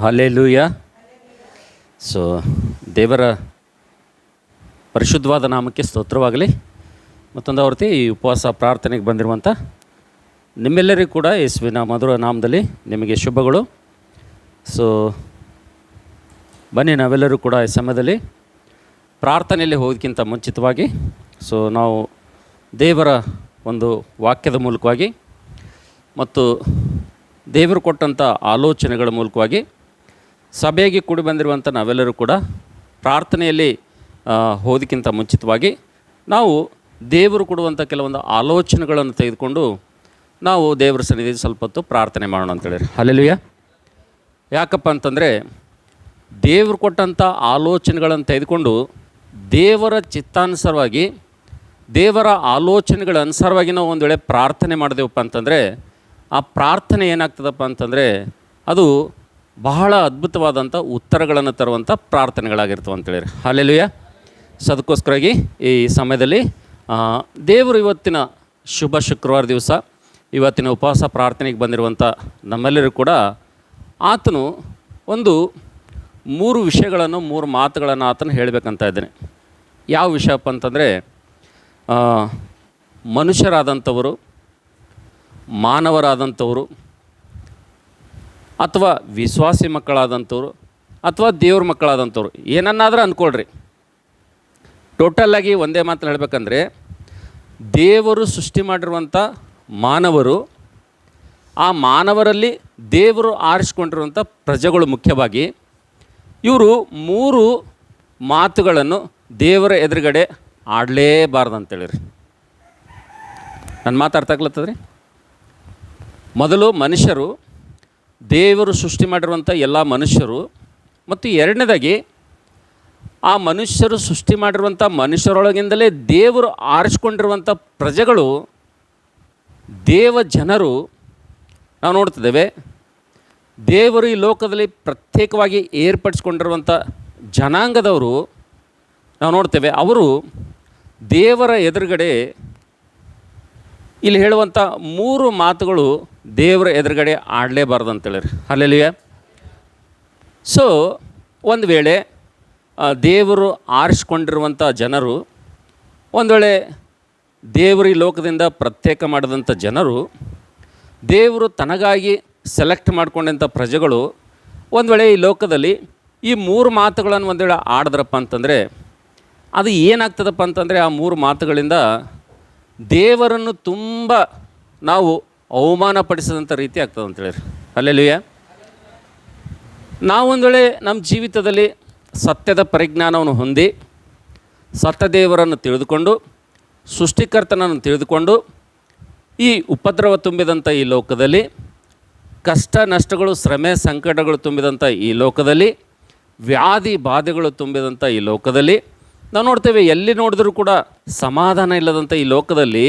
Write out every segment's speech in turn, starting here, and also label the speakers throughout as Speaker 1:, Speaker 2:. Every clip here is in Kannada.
Speaker 1: ಹಾಲೆಲೂಯ ಸೊ ದೇವರ ಪರಿಶುದ್ಧವಾದ ನಾಮಕ್ಕೆ ಸ್ತೋತ್ರವಾಗಲಿ. ಮತ್ತೊಂದು ಆವರ್ತಿ ಈ ಉಪವಾಸ ಪ್ರಾರ್ಥನೆಗೆ ಬಂದಿರುವಂಥ ನಿಮ್ಮೆಲ್ಲರಿಗೂ ಕೂಡ ಯೇಸುವಿನ ಮಧುರ ನಾಮದಲ್ಲಿ ನಿಮಗೆ ಶುಭಗಳು. ಸೊ ಬನ್ನಿ ನಾವೆಲ್ಲರೂ ಕೂಡ ಈ ಸಮಯದಲ್ಲಿ ಪ್ರಾರ್ಥನೆಯಲ್ಲಿ ಹೋಗೋದಕ್ಕಿಂತ ಮುಂಚಿತವಾಗಿ ಸೊ ನಾವು ದೇವರ ಒಂದು ವಾಕ್ಯದ ಮೂಲಕವಾಗಿ ಮತ್ತು ದೇವರು ಕೊಟ್ಟಂಥ ಆಲೋಚನೆಗಳ ಮೂಲಕವಾಗಿ ಸಭೆಗೆ ಕೂಡಿ ಬಂದಿರುವಂಥ ನಾವೆಲ್ಲರೂ ಕೂಡ ಪ್ರಾರ್ಥನೆಯಲ್ಲಿ ಹೋದಕ್ಕಿಂತ ಮುಂಚಿತವಾಗಿ ನಾವು ದೇವರು ಕೊಡುವಂಥ ಕೆಲವೊಂದು ಆಲೋಚನೆಗಳನ್ನು ತೆಗೆದುಕೊಂಡು ನಾವು ದೇವರ ಸನ್ನಿಧಿ ಸ್ವಲ್ಪ ಹೊತ್ತು ಪ್ರಾರ್ಥನೆ ಮಾಡೋಣ ಅಂತೇಳಿ ಅಲ್ಲೆಲುಯ್ಯ ಯಾಕಪ್ಪ ಅಂತಂದರೆ ದೇವರು ಕೊಟ್ಟಂಥ ಆಲೋಚನೆಗಳನ್ನು ತೆಗೆದುಕೊಂಡು ದೇವರ ಚಿತ್ತಾನುಸಾರವಾಗಿ ದೇವರ ಆಲೋಚನೆಗಳ ಅನುಸಾರವಾಗಿ ನಾವು ಒಂದು ವೇಳೆ ಪ್ರಾರ್ಥನೆ ಮಾಡಿದೆವಪ್ಪ ಅಂತಂದರೆ ಆ ಪ್ರಾರ್ಥನೆ ಏನಾಗ್ತದಪ್ಪ ಅಂತಂದರೆ ಅದು ಬಹಳ ಅದ್ಭುತವಾದಂಥ ಉತ್ತರಗಳನ್ನು ತರುವಂಥ ಪ್ರಾರ್ಥನೆಗಳಾಗಿರ್ತವೆ ಅಂತೇಳಿ ಅಲ್ಲೆಲುಯ್ಯ ಸೊ ಅದಕ್ಕೋಸ್ಕರವಾಗಿ ಈ ಸಮಯದಲ್ಲಿ ದೇವರು ಇವತ್ತಿನ ಶುಭ ಶುಕ್ರವಾರ ದಿವಸ, ಇವತ್ತಿನ ಉಪವಾಸ ಪ್ರಾರ್ಥನೆಗೆ ಬಂದಿರುವಂಥ ನಮ್ಮೆಲ್ಲರೂ ಕೂಡ ಆತನು ಒಂದು ಮೂರು ವಿಷಯಗಳನ್ನು, ಮೂರು ಮಾತುಗಳನ್ನು ಆತನು ಹೇಳಬೇಕಂತ ಇದ್ದೇನೆ. ಯಾವ ವಿಷಯಪ್ಪ ಅಂತಂದರೆ ಮನುಷ್ಯರಾದಂಥವರು, ಮಾನವರಾದಂಥವರು ಅಥವಾ ವಿಶ್ವಾಸಿ ಮಕ್ಕಳಾದಂಥವ್ರು ಅಥವಾ ದೇವ್ರ ಮಕ್ಕಳಾದಂಥವ್ರು, ಏನನ್ನಾದರೂ ಅಂದ್ಕೊಳ್ರಿ. ಟೋಟಲ್ಲಾಗಿ ಒಂದೇ ಮಾತು ಹೇಳಬೇಕಂದ್ರೆ, ದೇವರು ಸೃಷ್ಟಿ ಮಾಡಿರುವಂಥ ಮಾನವರು, ಆ ಮಾನವರಲ್ಲಿ ದೇವರು ಆರಿಸ್ಕೊಂಡಿರುವಂಥ ಪ್ರಜೆಗಳು ಮುಖ್ಯವಾಗಿ, ಇವರು ಮೂರು ಮಾತುಗಳನ್ನು ದೇವರ ಎದುರುಗಡೆ ಆಡಲೇಬಾರ್ದು ಅಂತೇಳಿರಿ ನನ್ನ ಮಾತು ಅರ್ಥ ಆಗ್ಲತ್ತದ್ರಿ? ಮೊದಲು ಮನುಷ್ಯರು ದೇವರು ಸೃಷ್ಟಿ ಮಾಡಿರುವಂಥ ಎಲ್ಲ ಮನುಷ್ಯರು, ಮತ್ತು ಎರಡನೇದಾಗಿ, ಆ ಮನುಷ್ಯರು ಸೃಷ್ಟಿ ಮಾಡಿರುವಂಥ ಮನುಷ್ಯರೊಳಗಿಂದಲೇ ದೇವರು ಆರಿಸ್ಕೊಂಡಿರುವಂಥ ಪ್ರಜೆಗಳು, ದೇವ ಜನರು, ನಾವು ನೋಡ್ತಿದ್ದೇವೆ, ದೇವರು ಈ ಲೋಕದಲ್ಲಿ ಪ್ರತ್ಯೇಕವಾಗಿ ಏರ್ಪಡಿಸ್ಕೊಂಡಿರುವಂಥ ಜನಾಂಗದವರು, ನಾವು ನೋಡ್ತೇವೆ, ಅವರು ದೇವರ ಎದುರುಗಡೆ ಇಲ್ಲಿ ಹೇಳುವಂಥ ಮೂರು ಮಾತುಗಳು ದೇವರ ಎದುರುಗಡೆ ಆಡಲೇಬಾರ್ದು ಅಂತೇಳಿರಿ ಅಲ್ಲೆಲ್ಲಿಯ ಸೊ ಒಂದು ವೇಳೆ ದೇವರು ಆರಿಸ್ಕೊಂಡಿರುವಂಥ ಜನರು, ಒಂದು ವೇಳೆ ದೇವರು ಈ ಲೋಕದಿಂದ ಪ್ರತ್ಯೇಕ ಮಾಡಿದಂಥ ಜನರು, ದೇವರು ತನಗಾಗಿ ಸೆಲೆಕ್ಟ್ ಮಾಡಿಕೊಂಡಂಥ ಪ್ರಜೆಗಳು, ಒಂದು ವೇಳೆ ಈ ಲೋಕದಲ್ಲಿ ಈ ಮೂರು ಮಾತುಗಳನ್ನು ಒಂದು ವೇಳೆ ಆಡಿದ್ರಪ್ಪ ಅಂತಂದರೆ, ಅದು ಏನಾಗ್ತದಪ್ಪ ಅಂತಂದರೆ ಆ ಮೂರು ಮಾತುಗಳಿಂದ ದೇವರನ್ನು ತುಂಬ ನಾವು ಅವಮಾನಪಡಿಸಿದಂಥ ರೀತಿ ಆಗ್ತದೆ ಅಂತೇಳಿ ಅಲ್ಲೆಲ್ಲುಯ್ಯ ನಾವೊಂದು ವೇಳೆ ನಮ್ಮ ಜೀವಿತದಲ್ಲಿ ಸತ್ಯದ ಪರಿಜ್ಞಾನವನ್ನು ಹೊಂದಿ ಸತ್ಯದೇವರನ್ನು ತಿಳಿದುಕೊಂಡು, ಸೃಷ್ಟಿಕರ್ತನನ್ನು ತಿಳಿದುಕೊಂಡು, ಈ ಉಪದ್ರವ ತುಂಬಿದಂಥ ಈ ಲೋಕದಲ್ಲಿ, ಕಷ್ಟ ನಷ್ಟಗಳು, ಶ್ರಮೆ, ಸಂಕಟಗಳು ತುಂಬಿದಂಥ ಈ ಲೋಕದಲ್ಲಿ, ವ್ಯಾಧಿ ಬಾಧೆಗಳು ತುಂಬಿದಂಥ ಈ ಲೋಕದಲ್ಲಿ ನಾವು ನೋಡ್ತೇವೆ, ಎಲ್ಲಿ ನೋಡಿದ್ರೂ ಕೂಡ ಸಮಾಧಾನ ಇಲ್ಲದಂಥ ಈ ಲೋಕದಲ್ಲಿ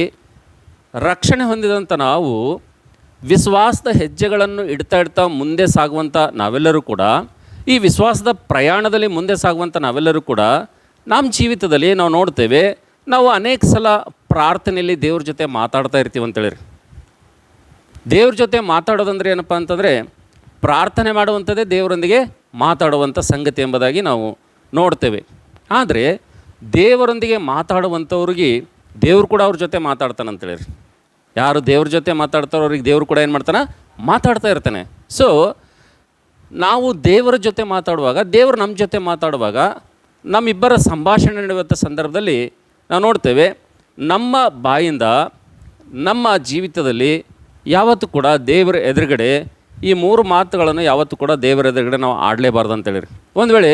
Speaker 1: ರಕ್ಷಣೆ ಹೊಂದಿದಂಥ ನಾವು ವಿಶ್ವಾಸದ ಹೆಜ್ಜೆಗಳನ್ನು ಇಡ್ತಾ ಇಡ್ತಾ ಮುಂದೆ ಸಾಗುವಂಥ ನಾವೆಲ್ಲರೂ ಕೂಡ, ಈ ವಿಶ್ವಾಸದ ಪ್ರಯಾಣದಲ್ಲಿ ಮುಂದೆ ಸಾಗುವಂಥ ನಾವೆಲ್ಲರೂ ಕೂಡ ನಮ್ಮ ಜೀವಿತದಲ್ಲಿ ನಾವು ನೋಡ್ತೇವೆ, ನಾವು ಅನೇಕ ಸಲ ಪ್ರಾರ್ಥನೆಯಲ್ಲಿ ದೇವ್ರ ಜೊತೆ ಮಾತಾಡ್ತಾ ಇರ್ತೀವಿ ಅಂತೇಳಿ ದೇವ್ರ ಜೊತೆ ಮಾತಾಡೋದಂದ್ರೆ ಏನಪ್ಪ ಅಂತಂದರೆ, ಪ್ರಾರ್ಥನೆ ಮಾಡುವಂಥದ್ದೇ ದೇವರೊಂದಿಗೆ ಮಾತಾಡುವಂಥ ಸಂಗತಿ ಎಂಬುದಾಗಿ ನಾವು ನೋಡ್ತೇವೆ. ಆದರೆ ದೇವರೊಂದಿಗೆ ಮಾತಾಡುವಂಥವ್ರಿಗೆ ದೇವ್ರು ಕೂಡ ಅವ್ರ ಜೊತೆ ಮಾತಾಡ್ತಾನೆ ಅಂತೇಳಿ ಯಾರು ದೇವ್ರ ಜೊತೆ ಮಾತಾಡ್ತಾರೋ ಅವ್ರಿಗೆ ದೇವ್ರು ಕೂಡ ಏನು ಮಾಡ್ತಾನೆ? ಮಾತಾಡ್ತಾ ಇರ್ತಾನೆ. ಸೊ ನಾವು ದೇವರ ಜೊತೆ ಮಾತಾಡುವಾಗ, ದೇವರು ನಮ್ಮ ಜೊತೆ ಮಾತಾಡುವಾಗ, ನಮ್ಮಿಬ್ಬರ ಸಂಭಾಷಣೆ ನಡೆಯುವಂಥ ಸಂದರ್ಭದಲ್ಲಿ ನಾವು ನೋಡ್ತೇವೆ, ನಮ್ಮ ಬಾಯಿಂದ, ನಮ್ಮ ಜೀವಿತದಲ್ಲಿ ಯಾವತ್ತೂ ಕೂಡ ದೇವರ ಎದುರುಗಡೆ ಈ ಮೂರು ಮಾತುಗಳನ್ನು ಯಾವತ್ತೂ ಕೂಡ ದೇವರ ಎದುರುಗಡೆ ನಾವು ಆಡಲೇಬಾರ್ದು ಅಂತೇಳಿರಿ ಒಂದು ವೇಳೆ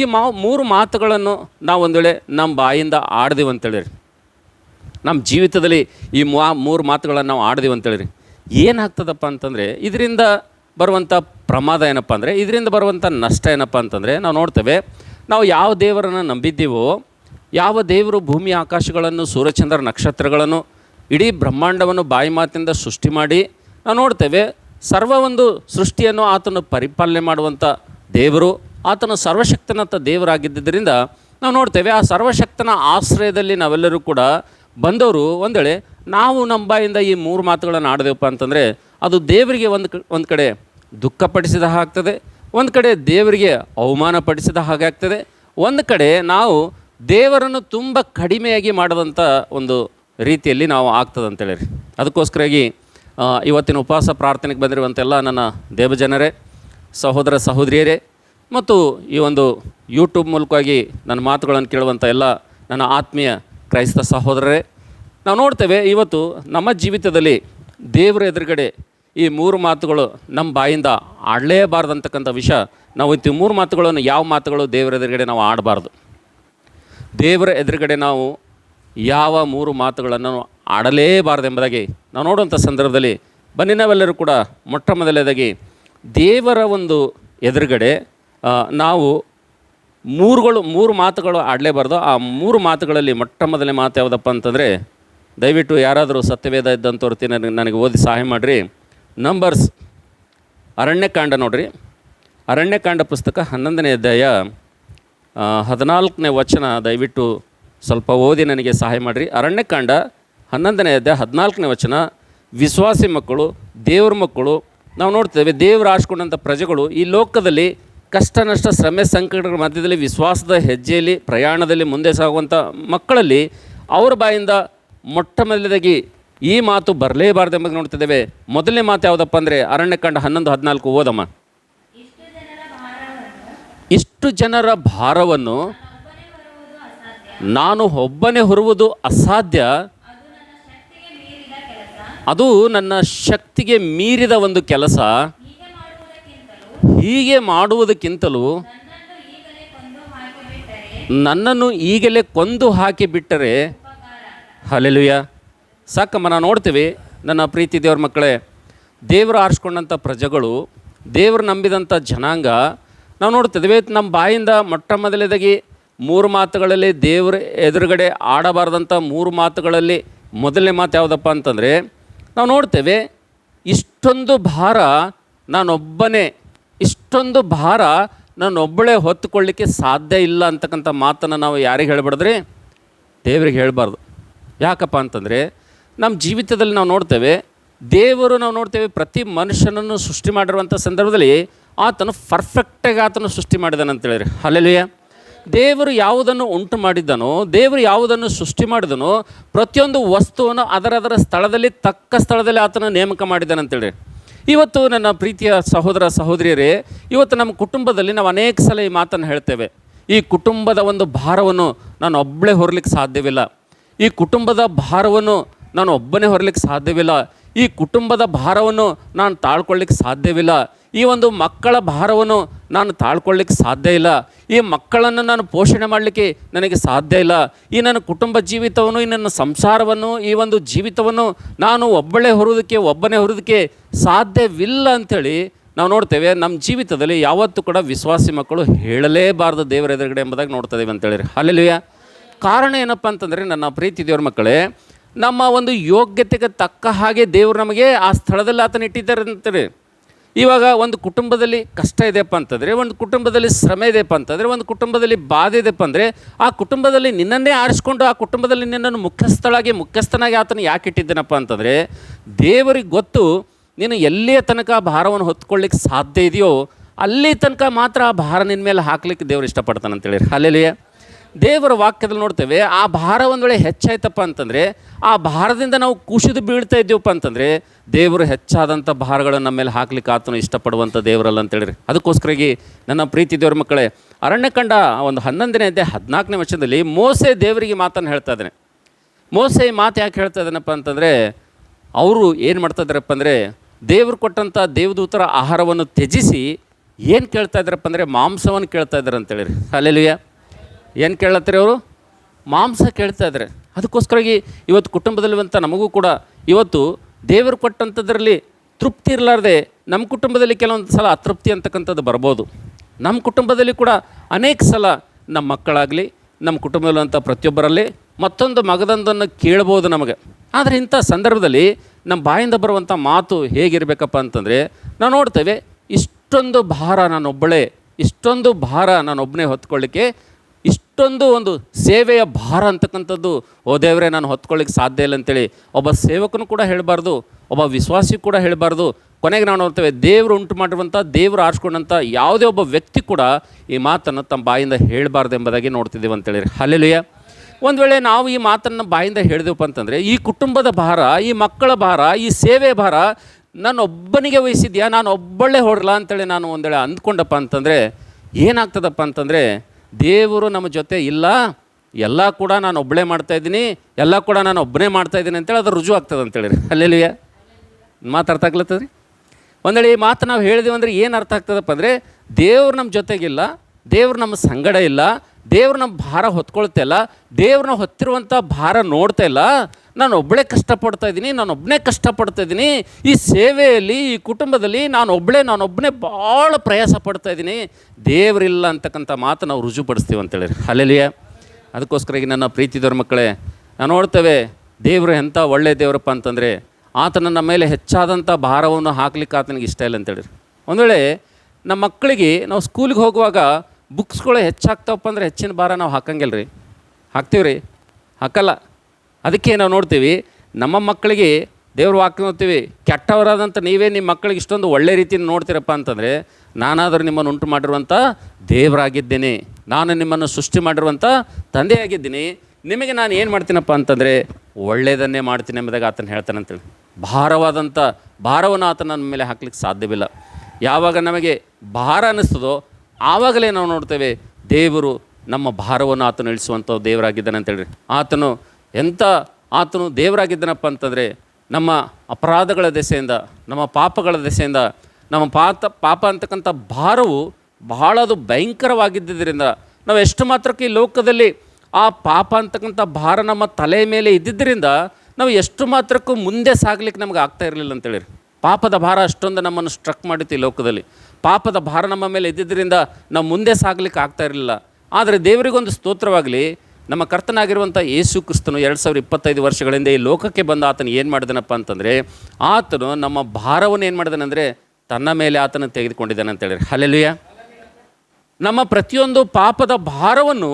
Speaker 1: ಈ ಮಾ ಮೂರು ಮಾತುಗಳನ್ನು ನಾವು ಒಂದು ವೇಳೆ ನಮ್ಮ ಬಾಯಿಂದ ಆಡ್ದೀವಿ ಅಂತೇಳಿರಿ. ನಮ್ಮ ಜೀವಿತದಲ್ಲಿ ಈ ಮಾ, ಮೂರು ಮಾತುಗಳನ್ನು ನಾವು ಆಡ್ದೀವಿ ಅಂತೇಳಿರಿ. ಏನಾಗ್ತದಪ್ಪ ಅಂತಂದರೆ, ಇದರಿಂದ ಬರುವಂಥ ಪ್ರಮಾದ ಏನಪ್ಪ ಅಂದರೆ, ಇದರಿಂದ ಬರುವಂಥ ನಷ್ಟ ಏನಪ್ಪ ಅಂತಂದರೆ, ನಾವು ನೋಡ್ತೇವೆ, ನಾವು ಯಾವ ದೇವರನ್ನು ನಂಬಿದ್ದೀವೋ, ಯಾವ ದೇವರು ಭೂಮಿ, ಆಕಾಶಗಳನ್ನು, ಸೂರ್ಯಚಂದ್ರ ನಕ್ಷತ್ರಗಳನ್ನು, ಇಡೀ ಬ್ರಹ್ಮಾಂಡವನ್ನು ಬಾಯಿ ಮಾತಿಂದ ಸೃಷ್ಟಿ ಮಾಡಿ, ನಾವು ನೋಡ್ತೇವೆ, ಸರ್ವ ಒಂದು ಸೃಷ್ಟಿಯನ್ನು ಆತನು ಪರಿಪಾಲನೆ ಮಾಡುವಂಥ ದೇವರು ಆತನು ಸರ್ವಶಕ್ತನಂತ ದೇವರಾಗಿದ್ದರಿಂದ ನಾವು ನೋಡ್ತೇವೆ, ಆ ಸರ್ವಶಕ್ತನ ಆಶ್ರಯದಲ್ಲಿ ನಾವೆಲ್ಲರೂ ಕೂಡ ಬಂದವರು ಒಂದು ವೇಳೆ ನಾವು ನಮ್ಮ ಬಾಯಿಂದ ಈ ಮೂರು ಮಾತುಗಳನ್ನು ಆಡಿದೆವಪ್ಪ ಅಂತಂದರೆ, ಅದು ದೇವರಿಗೆ ಒಂದು ಒಂದು ಕಡೆ ದುಃಖಪಡಿಸಿದ ಆಗ್ತದೆ, ಒಂದು ಕಡೆ ದೇವರಿಗೆ ಅವಮಾನ ಪಡಿಸಿದ ಹಾಗಾಗ್ತದೆ ಒಂದು ಕಡೆ ನಾವು ದೇವರನ್ನು ತುಂಬ ಕಡಿಮೆಯಾಗಿ ಮಾಡಿದಂಥ ಒಂದು ರೀತಿಯಲ್ಲಿ ನಾವು ಆಗ್ತದೆ ಅಂತೇಳಿ ಅದಕ್ಕೋಸ್ಕರಾಗಿ ಇವತ್ತಿನ ಉಪವಾಸ ಪ್ರಾರ್ಥನೆಗೆ ಬಂದಿರುವಂತೆಲ್ಲ ನನ್ನ ದೇವಜನರೇ, ಸಹೋದರ ಸಹೋದರಿಯರೇ ಮತ್ತು ಈ ಒಂದು ಯೂಟ್ಯೂಬ್ ಮೂಲಕವಾಗಿ ನನ್ನ ಮಾತುಗಳನ್ನು ಕೇಳುವಂಥ ಎಲ್ಲ ನನ್ನ ಆತ್ಮೀಯ ಕ್ರೈಸ್ತ ಸಹೋದರರೇ, ನಾವು ನೋಡ್ತೇವೆ ಇವತ್ತು ನಮ್ಮ ಜೀವಿತದಲ್ಲಿ ದೇವರ ಎದುರುಗಡೆ ಈ ಮೂರು ಮಾತುಗಳು ನಮ್ಮ ಬಾಯಿಂದ ಆಡಲೇಬಾರ್ದಂತಕ್ಕಂಥ ವಿಷಯ ನಾವು ಈ ಮೂರು ಮಾತುಗಳನ್ನು ಯಾವ ಮಾತುಗಳು ದೇವರ ಎದುರುಗಡೆ ನಾವು ಆಡಬಾರ್ದು. ದೇವರ ಎದುರುಗಡೆ ನಾವು ಯಾವ ಮೂರು ಮಾತುಗಳನ್ನು ಆಡಲೇಬಾರದೆಂಬುದಾಗಿ ನಾವು ನೋಡುವಂಥ ಸಂದರ್ಭದಲ್ಲಿ ಬನ್ನಿ ನಾವೆಲ್ಲರೂ ಕೂಡ ಮೊಟ್ಟ ಮೊದಲನೇದಾಗಿ ದೇವರ ಒಂದು ಎದುರುಗಡೆ ನಾವು ಮೂರುಗಳು, ಮೂರು ಮಾತುಗಳು ಆಡಲೇಬಾರ್ದು. ಆ ಮೂರು ಮಾತುಗಳಲ್ಲಿ ಮೊಟ್ಟ ಮೊದಲನೇ ಮಾತು ಯಾವುದಪ್ಪ ಅಂತಂದರೆ, ದಯವಿಟ್ಟು ಯಾರಾದರೂ ಸತ್ಯವೇದ ಇದ್ದಂಥವ್ರು ನನಗೆ ನನಗೆ ಓದಿ ಸಹಾಯ ಮಾಡಿರಿ. ನಂಬರ್ಸ್ ಅರಣ್ಯಕಾಂಡ ನೋಡ್ರಿ. ಅರಣ್ಯಕಾಂಡ ಪುಸ್ತಕ ಹನ್ನೊಂದನೇ ಅಧ್ಯಾಯ ಹದಿನಾಲ್ಕನೇ ವಚನ ದಯವಿಟ್ಟು ಸ್ವಲ್ಪ ಓದಿ ನನಗೆ ಸಹಾಯ ಮಾಡಿರಿ. ಅರಣ್ಯಕಾಂಡ ಹನ್ನೊಂದನೇ ಅಧ್ಯಾಯ, ಹದಿನಾಲ್ಕನೇ ವಚನ, ವಿಶ್ವಾಸಿ ಮಕ್ಕಳು, ದೇವ್ರ ಮಕ್ಕಳು, ನಾವು ನೋಡ್ತೇವೆ ದೇವರು ಆರಿಸ್ಕೊಂಡಂಥ ಪ್ರಜೆಗಳು ಈ ಲೋಕದಲ್ಲಿ ಕಷ್ಟ ನಷ್ಟ ಶ್ರಮೆ ಸಂಕಟಗಳ ಮಧ್ಯದಲ್ಲಿ ವಿಶ್ವಾಸದ ಹೆಜ್ಜೆಯಲ್ಲಿ ಪ್ರಯಾಣದಲ್ಲಿ ಮುಂದೆ ಸಾಗುವಂಥ ಮಕ್ಕಳಲ್ಲಿ ಅವರ ಬಾಯಿಂದ ಮೊಟ್ಟ ಮೊದಲದಾಗಿ ಈ ಮಾತು ಬರಲೇಬಾರ್ದೆಂಬುದು ನೋಡ್ತಿದ್ದೇವೆ ಮೊದಲನೇ ಮಾತು ಯಾವುದಪ್ಪ ಅಂದರೆ ಅರಣ್ಯಕಾಂಡ ಹನ್ನೊಂದು ಹದಿನಾಲ್ಕು ಓದಮ್ಮ. ಇಷ್ಟು ಜನರ ಭಾರವನ್ನು ನಾನು ಒಬ್ಬನೇ ಹೊರುವುದು ಅಸಾಧ್ಯ? ಅದು ನನ್ನ ಶಕ್ತಿಗೆ ಮೀರಿದ ಒಂದು ಕೆಲಸ. ಹೀಗೆ ಮಾಡುವುದಕ್ಕಿಂತಲೂ ನನ್ನನ್ನು ಈಗಲೇ ಕೊಂದು ಹಾಕಿ ಬಿಟ್ಟರೆ ಹಲೆಲುಯ ಸಾಕಮ್ಮ ನಾವು ನೋಡ್ತೀವಿ ನನ್ನ ಪ್ರೀತಿ ದೇವ್ರ ಮಕ್ಕಳೇ, ದೇವರು ಆರಿಸ್ಕೊಂಡಂಥ ಪ್ರಜೆಗಳು, ದೇವರು ನಂಬಿದಂಥ ಜನಾಂಗ, ನಾವು ನೋಡ್ತಿದ್ವಿ ನಮ್ಮ ಬಾಯಿಂದ ಮೊಟ್ಟ ಮೊದಲನೇದಾಗಿ ಮೂರು ಮಾತುಗಳಲ್ಲಿ ದೇವರ ಎದುರುಗಡೆ ಆಡಬಾರ್ದಂಥ ಮೂರು ಮಾತುಗಳಲ್ಲಿ ಮೊದಲನೇ ಮಾತು ಯಾವುದಪ್ಪ ಅಂತಂದರೆ, ನಾವು ನೋಡ್ತೇವೆ, ಇಷ್ಟೊಂದು ಭಾರ ನಾನೊಬ್ಬನೇ ಇಷ್ಟೊಂದು ಭಾರ ನಾನೊಬ್ಬಳೇ ಹೊತ್ತುಕೊಳ್ಳಿಕ್ಕೆ ಸಾಧ್ಯ ಇಲ್ಲ ಅಂತಕ್ಕಂಥ ಮಾತನ್ನು ನಾವು ಯಾರಿಗೆ ಹೇಳ್ಬಾರ್ದ್ರಿ? ದೇವರಿಗೆ ಹೇಳಬಾರ್ದು. ಯಾಕಪ್ಪ ಅಂತಂದರೆ ನಮ್ಮ ಜೀವಿತದಲ್ಲಿ ನಾವು ನೋಡ್ತೇವೆ, ದೇವರು ನಾವು ನೋಡ್ತೇವೆ ಪ್ರತಿ ಮನುಷ್ಯನನ್ನು ಸೃಷ್ಟಿ ಮಾಡಿರುವಂಥ ಸಂದರ್ಭದಲ್ಲಿ ಆತನು ಪರ್ಫೆಕ್ಟಾಗಿ ಆತನು ಸೃಷ್ಟಿ ಮಾಡಿದಾನೆ ಅಂತೇಳಿರಿ ಅಲ್ಲೆಲಿಯ ದೇವರು ಯಾವುದನ್ನು ಉಂಟು ಮಾಡಿದ್ದನೋ, ದೇವರು ಯಾವುದನ್ನು ಸೃಷ್ಟಿ ಮಾಡಿದನೋ, ಪ್ರತಿಯೊಂದು ವಸ್ತುವನ್ನು ಅದರದರ ಸ್ಥಳದಲ್ಲಿ, ತಕ್ಕ ಸ್ಥಳದಲ್ಲಿ ಆತನ ನೇಮಕ ಮಾಡಿದ್ದಾನೆ ಅಂತೇಳಿ ಇವತ್ತು ನನ್ನ ಪ್ರೀತಿಯ ಸಹೋದರ ಸಹೋದರಿಯರೇ, ಇವತ್ತು ನಮ್ಮ ಕುಟುಂಬದಲ್ಲಿ ನಾವು ಅನೇಕ ಸಲ ಈ ಮಾತನ್ನು ಹೇಳ್ತೇವೆ. ಈ ಕುಟುಂಬದ ಒಂದು ಭಾರವನ್ನು ನಾನು ಒಬ್ಬಳೇ ಹೊರಲಿಕ್ಕೆ ಸಾಧ್ಯವಿಲ್ಲ. ಈ ಕುಟುಂಬದ ಭಾರವನ್ನು ನಾನು ಒಬ್ಬನೇ ಹೊರಲಿಕ್ಕೆ ಸಾಧ್ಯವಿಲ್ಲ. ಈ ಕುಟುಂಬದ ಭಾರವನ್ನು ನಾನು ತಾಳ್ಕೊಳ್ಳಿಕ್ಕೆ ಸಾಧ್ಯವಿಲ್ಲ. ಈ ಒಂದು ಮಕ್ಕಳ ಭಾರವನ್ನು ನಾನು ತಾಳ್ಕೊಳ್ಳಿಕ್ಕೆ ಸಾಧ್ಯ ಇಲ್ಲ. ಈ ಮಕ್ಕಳನ್ನು ನಾನು ಪೋಷಣೆ ಮಾಡಲಿಕ್ಕೆ ನನಗೆ ಸಾಧ್ಯ ಇಲ್ಲ. ಈ ನನ್ನ ಕುಟುಂಬ ಜೀವಿತವನ್ನು, ಈ ನನ್ನ ಸಂಸಾರವನ್ನು, ಈ ಒಂದು ಜೀವಿತವನ್ನು ನಾನು ಒಬ್ಬಳೇ ಹೊರೋದಕ್ಕೆ ಒಬ್ಬನೇ ಹೊರೋದಕ್ಕೆ ಸಾಧ್ಯವಿಲ್ಲ ಅಂಥೇಳಿ ನಾವು ನೋಡ್ತೇವೆ. ನಮ್ಮ ಜೀವಿತದಲ್ಲಿ ಯಾವತ್ತೂ ಕೂಡ ವಿಶ್ವಾಸಿ ಮಕ್ಕಳು ಹೇಳಲೇಬಾರದು ದೇವರ ಎದುರುಗಡೆ ಎಂಬುದಾಗಿ ನೋಡ್ತಾ ಇದ್ದೀವಿ ಅಂತೇಳಿ ಅಲ್ಲೆಲ್ಲುಯ್ಯ ಕಾರಣ ಏನಪ್ಪ ಅಂತಂದರೆ ನನ್ನ ಪ್ರೀತಿ ದೇವ್ರ ಮಕ್ಕಳೇ ನಮ್ಮ ಒಂದು ಯೋಗ್ಯತೆಗೆ ತಕ್ಕ ಹಾಗೆ ದೇವರು ನಮಗೆ ಆ ಸ್ಥಳದಲ್ಲಿ ಆತನ ಇಟ್ಟಿದ್ದಾರೆ ಅಂತಾರೆ ಇವಾಗ ಒಂದು ಕುಟುಂಬದಲ್ಲಿ ಕಷ್ಟ ಇದೆಯಪ್ಪ ಅಂತಂದರೆ, ಒಂದು ಕುಟುಂಬದಲ್ಲಿ ಶ್ರಮ ಇದೆಯಪ್ಪ ಅಂತಂದರೆ, ಒಂದು ಕುಟುಂಬದಲ್ಲಿ ಬಾಧೆ ಇದೆಯಪ್ಪ ಅಂದರೆ, ಆ ಕುಟುಂಬದಲ್ಲಿ ನಿನ್ನನ್ನೇ ಆರಿಸ್ಕೊಂಡು ಆ ಕುಟುಂಬದಲ್ಲಿ ನಿನ್ನನ್ನು ಮುಖ್ಯಸ್ಥಳಾಗಿ, ಮುಖ್ಯಸ್ಥನಾಗಿ ಆತನ ಯಾಕೆ ಇಟ್ಟಿದ್ದೇನಪ್ಪ ಅಂತಂದರೆ, ದೇವರಿಗೆ ಗೊತ್ತು ನೀನು ಎಲ್ಲಿಯ ತನಕ ಭಾರವನ್ನು ಹೊತ್ಕೊಳ್ಳಿಕ್ಕೆ ಸಾಧ್ಯ ಇದೆಯೋ, ಅಲ್ಲಿ ತನಕ ಮಾತ್ರ ಆ ಭಾರ ನಿನ್ನ ಮೇಲೆ ಹಾಕ್ಲಿಕ್ಕೆ ದೇವರು ಇಷ್ಟಪಡ್ತಾನಂತೇಳಿ. ಅಂತೇಳಿ ಅಲ್ಲೆಲಿಯ ದೇವರ ವಾಕ್ಯದಲ್ಲಿ ನೋಡ್ತೇವೆ, ಆ ಭಾರ ಒಂದು ವೇಳೆ ಹೆಚ್ಚಾಯ್ತಪ್ಪ ಅಂತಂದರೆ, ಆ ಭಾರದಿಂದ ನಾವು ಕುಸಿದು ಬೀಳ್ತಾ ಇದ್ದೀವಪ್ಪ ಅಂತಂದರೆ, ದೇವರು ಹೆಚ್ಚಾದಂಥ ಭಾರಗಳನ್ನು ನಮ್ಮ ಮೇಲೆ ಹಾಕ್ಲಿಕ್ಕೆ ಆತನು ಇಷ್ಟಪಡುವಂಥ ದೇವರಲ್ಲ ಅಂತೇಳಿರಿ. ಅದಕ್ಕೋಸ್ಕರಾಗಿ ನನ್ನ ಪ್ರೀತಿ ದೇವ್ರ ಮಕ್ಕಳೇ, ಅರಣ್ಯಕಂಡ ಒಂದು ಹನ್ನೊಂದನೇ ಅಧ್ಯಾಯ ಹದಿನಾಲ್ಕನೇ ವರ್ಷದಲ್ಲಿ ಮೋಸೆ ದೇವರಿಗೆ ಮಾತನ್ನು ಹೇಳ್ತಾ ಇದ್ದಾನೆ. ಮೋಸೆ ಮಾತು ಯಾಕೆ ಹೇಳ್ತಾ ಇದ್ದಾನಪ್ಪ ಅಂತಂದರೆ, ಅವರು ಏನು ಮಾಡ್ತಾ ಇದ್ದಾರಪ್ಪ ಅಂದರೆ, ದೇವರು ಕೊಟ್ಟಂಥ ದೇವದೂತರ ಆಹಾರವನ್ನು ತ್ಯಜಿಸಿ ಏನು ಕೇಳ್ತಾ ಇದ್ದಾರಪ್ಪ ಅಂದರೆ, ಮಾಂಸವನ್ನು ಕೇಳ್ತಾ ಇದ್ದಾರೆ ಅಂತೇಳಿರಿ. ಅಲ್ಲೆಲುಯ್ಯ ಏನು ಕೇಳತ್ತರಿ ಅವರು? ಮಾಂಸ ಕೇಳ್ತಾ ಇದ್ದಾರೆ. ಅದಕ್ಕೋಸ್ಕರಾಗಿ ಇವತ್ತು ಕುಟುಂಬದಲ್ಲಿರುವಂಥ ನಮಗೂ ಕೂಡ ಇವತ್ತು ದೇವರು ಕೊಟ್ಟಂಥದ್ರಲ್ಲಿ ತೃಪ್ತಿ ಇರಲಾರ್ದೆ ನಮ್ಮ ಕುಟುಂಬದಲ್ಲಿ ಕೆಲವೊಂದು ಸಲ ಅತೃಪ್ತಿ ಅಂತಕ್ಕಂಥದ್ದು ಬರ್ಬೋದು. ನಮ್ಮ ಕುಟುಂಬದಲ್ಲಿ ಕೂಡ ಅನೇಕ ಸಲ ನಮ್ಮ ಮಕ್ಕಳಾಗಲಿ, ನಮ್ಮ ಕುಟುಂಬದಲ್ಲಿರುವಂಥ ಪ್ರತಿಯೊಬ್ಬರಲ್ಲಿ ಮತ್ತೊಂದು ಮಗದೊಂದನ್ನು ಕೇಳ್ಬೋದು ನಮಗೆ. ಆದರೆ ಇಂಥ ಸಂದರ್ಭದಲ್ಲಿ ನಮ್ಮ ಬಾಯಿಂದ ಬರುವಂಥ ಮಾತು ಹೇಗಿರಬೇಕಪ್ಪ ಅಂತಂದರೆ, ನಾವು ನೋಡ್ತೇವೆ ಇಷ್ಟೊಂದು ಭಾರ ನಾನೊಬ್ಬಳೇ, ಇಷ್ಟೊಂದು ಭಾರ ನಾನೊಬ್ಬನೇ ಹೊತ್ಕೊಳ್ಳಿಕ್ಕೆ ಇಷ್ಟೊಂದು ಒಂದು ಸೇವೆಯ ಭಾರ ಅಂತಕ್ಕಂಥದ್ದು, ಓ ದೇವರೇ, ನಾನು ಹೊತ್ಕೊಳ್ಳಿಕ್ಕೆ ಸಾಧ್ಯ ಇಲ್ಲ ಅಂತೇಳಿ ಒಬ್ಬ ಸೇವಕನು ಕೂಡ ಹೇಳಬಾರ್ದು, ಒಬ್ಬ ವಿಶ್ವಾಸಿ ಕೂಡ ಹೇಳಬಾರ್ದು. ಕೊನೆಗೆ ನಾವು ನೋಡ್ತೇವೆ ದೇವರು ಉಂಟು ಮಾಡಿರುವಂಥ, ದೇವರು ಆರಿಸ್ಕೊಂಡಂಥ ಯಾವುದೇ ಒಬ್ಬ ವ್ಯಕ್ತಿ ಕೂಡ ಈ ಮಾತನ್ನು ತಮ್ಮ ಬಾಯಿಂದ ಹೇಳಬಾರ್ದು ಎಂಬುದಾಗಿ ನೋಡ್ತಿದ್ದೀವಿ ಅಂತೇಳಿ. ಅಲ್ಲೆಲುಯ್ಯ ಒಂದು ವೇಳೆ ನಾವು ಈ ಮಾತನ್ನು ಬಾಯಿಂದ ಹೇಳಿದೆವಪ್ಪ ಅಂತಂದರೆ, ಈ ಕುಟುಂಬದ ಭಾರ, ಈ ಮಕ್ಕಳ ಭಾರ, ಈ ಸೇವೆ ಭಾರ ನಾನು ಒಬ್ಬನಿಗೆ ವಹಿಸಿದ್ಯಾ ನಾನು ಒಬ್ಬಳೇ ಹೊಡಲ ಅಂತೇಳಿ ನಾನು ಒಂದು ವೇಳೆ ಅಂದ್ಕೊಂಡಪ್ಪ ಅಂತಂದರೆ, ಏನಾಗ್ತದಪ್ಪ ಅಂತಂದರೆ ದೇವರು ನಮ್ಮ ಜೊತೆ ಇಲ್ಲ. ಎಲ್ಲ ಕೂಡ ನಾನು ಒಬ್ಬಳೇ ಮಾಡ್ತಾಯಿದ್ದೀನಿ ಎಲ್ಲ ಕೂಡ ನಾನು ಒಬ್ಬನೇ ಮಾಡ್ತಾಯಿದ್ದೀನಿ ಅಂತೇಳಿ ಅದು ರುಜು ಆಗ್ತದೆ ಅಂತೇಳಿ ಅಲ್ಲೆಲ್ಲಿಯ ಮಾತು ಅರ್ಥ ಆಗ್ಲತ್ತದ ರೀ ಒಂದು ವೇಳೆ ಈ ಮಾತು ನಾವು ಹೇಳಿದೆವು ಅಂದರೆ ಏನು ಅರ್ಥ ಆಗ್ತದಪ್ಪ ಅಂದರೆ ದೇವ್ರು ನಮ್ಮ ಜೊತೆಗಿಲ್ಲ, ದೇವ್ರು ನಮ್ಮ ಸಂಗಡ ಇಲ್ಲ, ದೇವ್ರು ನಮ್ಮ ಭಾರ ಹೊತ್ಕೊಳ್ತಾ ಇಲ್ಲ, ದೇವ್ರನ್ನ ಹೊತ್ತಿರುವಂಥ ಭಾರ ನೋಡ್ತಾ ಇಲ್ಲ ನಾನು ಒಬ್ಬಳೇ ಕಷ್ಟಪಡ್ತಾ ಇದ್ದೀನಿ, ನಾನು ಒಬ್ಬನೇ ಕಷ್ಟಪಡ್ತಾ ಇದ್ದೀನಿ, ಈ ಸೇವೆಯಲ್ಲಿ, ಈ ಕುಟುಂಬದಲ್ಲಿ ನಾನು ಒಬ್ಬಳೇ ನಾನು ಒಬ್ಬನೇ ಭಾಳ ಪ್ರಯಾಸ ಪಡ್ತಾ ಇದ್ದೀನಿ. ದೇವರಿಲ್ಲ ಅಂತಕ್ಕಂಥ ಮಾತು ನಾವು ರುಜುಪಡಿಸ್ತೀವಿ ಅಂತೇಳಿ ಅಲ್ಲೆಲ್ಲಿಯ ಅದಕ್ಕೋಸ್ಕರ ಈಗ ನನ್ನ ಪ್ರೀತಿದವ್ರ ಮಕ್ಕಳೇ ನಾನು ನೋಡ್ತೇವೆ, ದೇವರು ಎಂಥ ಒಳ್ಳೆಯ ದೇವರಪ್ಪ ಅಂತಂದರೆ ಆತ ನನ್ನ ಮೇಲೆ ಹೆಚ್ಚಾದಂಥ ಭಾರವನ್ನು ಹಾಕ್ಲಿಕ್ಕೆ ಆತನಿಗೆ ಇಷ್ಟ ಇಲ್ಲ ಅಂತೇಳಿ ಒಂದು ವೇಳೆ ನಮ್ಮ ಮಕ್ಕಳಿಗೆ ನಾವು ಸ್ಕೂಲಿಗೆ ಹೋಗುವಾಗ ಬುಕ್ಸ್ಗಳು ಹೆಚ್ಚಾಗ್ತಾವಪ್ಪ ಅಂದರೆ ಹೆಚ್ಚಿನ ಭಾರ ನಾವು ಹಾಕಂಗಿಲ್ಲ ರೀ ಹಾಕ್ತೀವಿ ರೀ ಹಾಕಲ್ಲ. ಅದಕ್ಕೆ ನಾವು ನೋಡ್ತೀವಿ, ನಮ್ಮ ಮಕ್ಕಳಿಗೆ ದೇವ್ರ ವಾಕ್ಯ ನೋಡ್ತೀವಿ, ಕೆಟ್ಟವರಾದಂಥ ನೀವೇ ನಿಮ್ಮ ಮಕ್ಕಳಿಗೆ ಇಷ್ಟೊಂದು ಒಳ್ಳೆ ರೀತಿಯಿಂದ ನೋಡ್ತೀರಪ್ಪ ಅಂತಂದರೆ, ನಾನಾದರೂ ನಿಮ್ಮನ್ನು ಉಂಟು ಮಾಡಿರುವಂಥ ದೇವರಾಗಿದ್ದೇನೆ. ನಾನು ನಿಮ್ಮನ್ನು ಸೃಷ್ಟಿ ಮಾಡಿರುವಂಥ ತಂದೆಯಾಗಿದ್ದೀನಿ. ನಿಮಗೆ ನಾನು ಏನು ಮಾಡ್ತೀನಪ್ಪ ಅಂತಂದರೆ, ಒಳ್ಳೆಯದನ್ನೇ ಮಾಡ್ತೀನಿ ಎಂಬುದಾಗಿ ಆತನ ಹೇಳ್ತಾನೆ ಅಂತೇಳಿ. ಭಾರವಾದಂಥ ಭಾರವನ್ನು ಆತನ ನಮ್ಮ ಮೇಲೆ ಹಾಕ್ಲಿಕ್ಕೆ ಸಾಧ್ಯವಿಲ್ಲ. ಯಾವಾಗ ನಮಗೆ ಭಾರ ಅನ್ನಿಸ್ತದೋ, ಆವಾಗಲೇ ನಾವು ನೋಡ್ತೇವೆ, ದೇವರು ನಮ್ಮ ಭಾರವನ್ನು ಆತನು ಇಳಿಸುವಂಥ ದೇವರಾಗಿದ್ದಾನೆ ಅಂತೇಳಿ. ಆತನು ಎಂಥ ಆತನು ದೇವರಾಗಿದ್ದನಪ್ಪ ಅಂತಂದರೆ ನಮ್ಮ ಅಪರಾಧಗಳ ದೆಸೆಯಿಂದ, ನಮ್ಮ ಪಾಪಗಳ ದೆಸೆಯಿಂದ, ನಮ್ಮ ಪಾತ, ಪಾಪ ಅಂತಕ್ಕಂಥ ಭಾರವು ಬಹಳ ಅದು ಭಯಂಕರವಾಗಿದ್ದರಿಂದ ನಾವು ಎಷ್ಟು ಮಾತ್ರಕ್ಕೆ ಈ ಲೋಕದಲ್ಲಿ ಆ ಪಾಪ ಅಂತಕ್ಕಂಥ ಭಾರ ನಮ್ಮ ತಲೆ ಮೇಲೆ ಇದ್ದಿದ್ದರಿಂದ ನಾವು ಎಷ್ಟು ಮಾತ್ರಕ್ಕೂ ಮುಂದೆ ಸಾಗಲಿಕ್ಕೆ ನಮಗೆ ಆಗ್ತಾ ಇರಲಿಲ್ಲ ಅಂತೇಳಿ ಪಾಪದ ಭಾರ ಅಷ್ಟೊಂದು ನಮ್ಮನ್ನು ಸ್ಟ್ರಕ್ ಮಾಡಿತ್ತು ಈ ಲೋಕದಲ್ಲಿ. ಪಾಪದ ಭಾರ ನಮ್ಮ ಮೇಲೆ ಇದ್ದಿದ್ದರಿಂದ ನಾವು ಮುಂದೆ ಸಾಗಲಿಕ್ಕೆ ಆಗ್ತಾ ಇರಲಿಲ್ಲ. ಆದರೆ ದೇವರಿಗೊಂದು ಸ್ತೋತ್ರವಾಗಲಿ ನಮ್ಮ ಕರ್ತನಾಗಿರುವಂಥ ಯೇಸು ಕ್ರಿಸ್ತನು ಎರಡು ಸಾವಿರ ಇಪ್ಪತ್ತೈದು ವರ್ಷಗಳಿಂದ ಈ ಲೋಕಕ್ಕೆ ಬಂದ ಆತನು ಏನು ಮಾಡಿದನಪ್ಪ ಅಂತಂದರೆ, ಆತನು ನಮ್ಮ ಭಾರವನ್ನು ಏನು ಮಾಡಿದನಂದರೆ, ತನ್ನ ಮೇಲೆ ಆತನ ತೆಗೆದುಕೊಂಡಿದ್ದಾನೆ ಅಂತೇಳಿ ಅಲ್ಲೆಲುಯ್ಯ ನಮ್ಮ ಪ್ರತಿಯೊಂದು ಪಾಪದ ಭಾರವನ್ನು,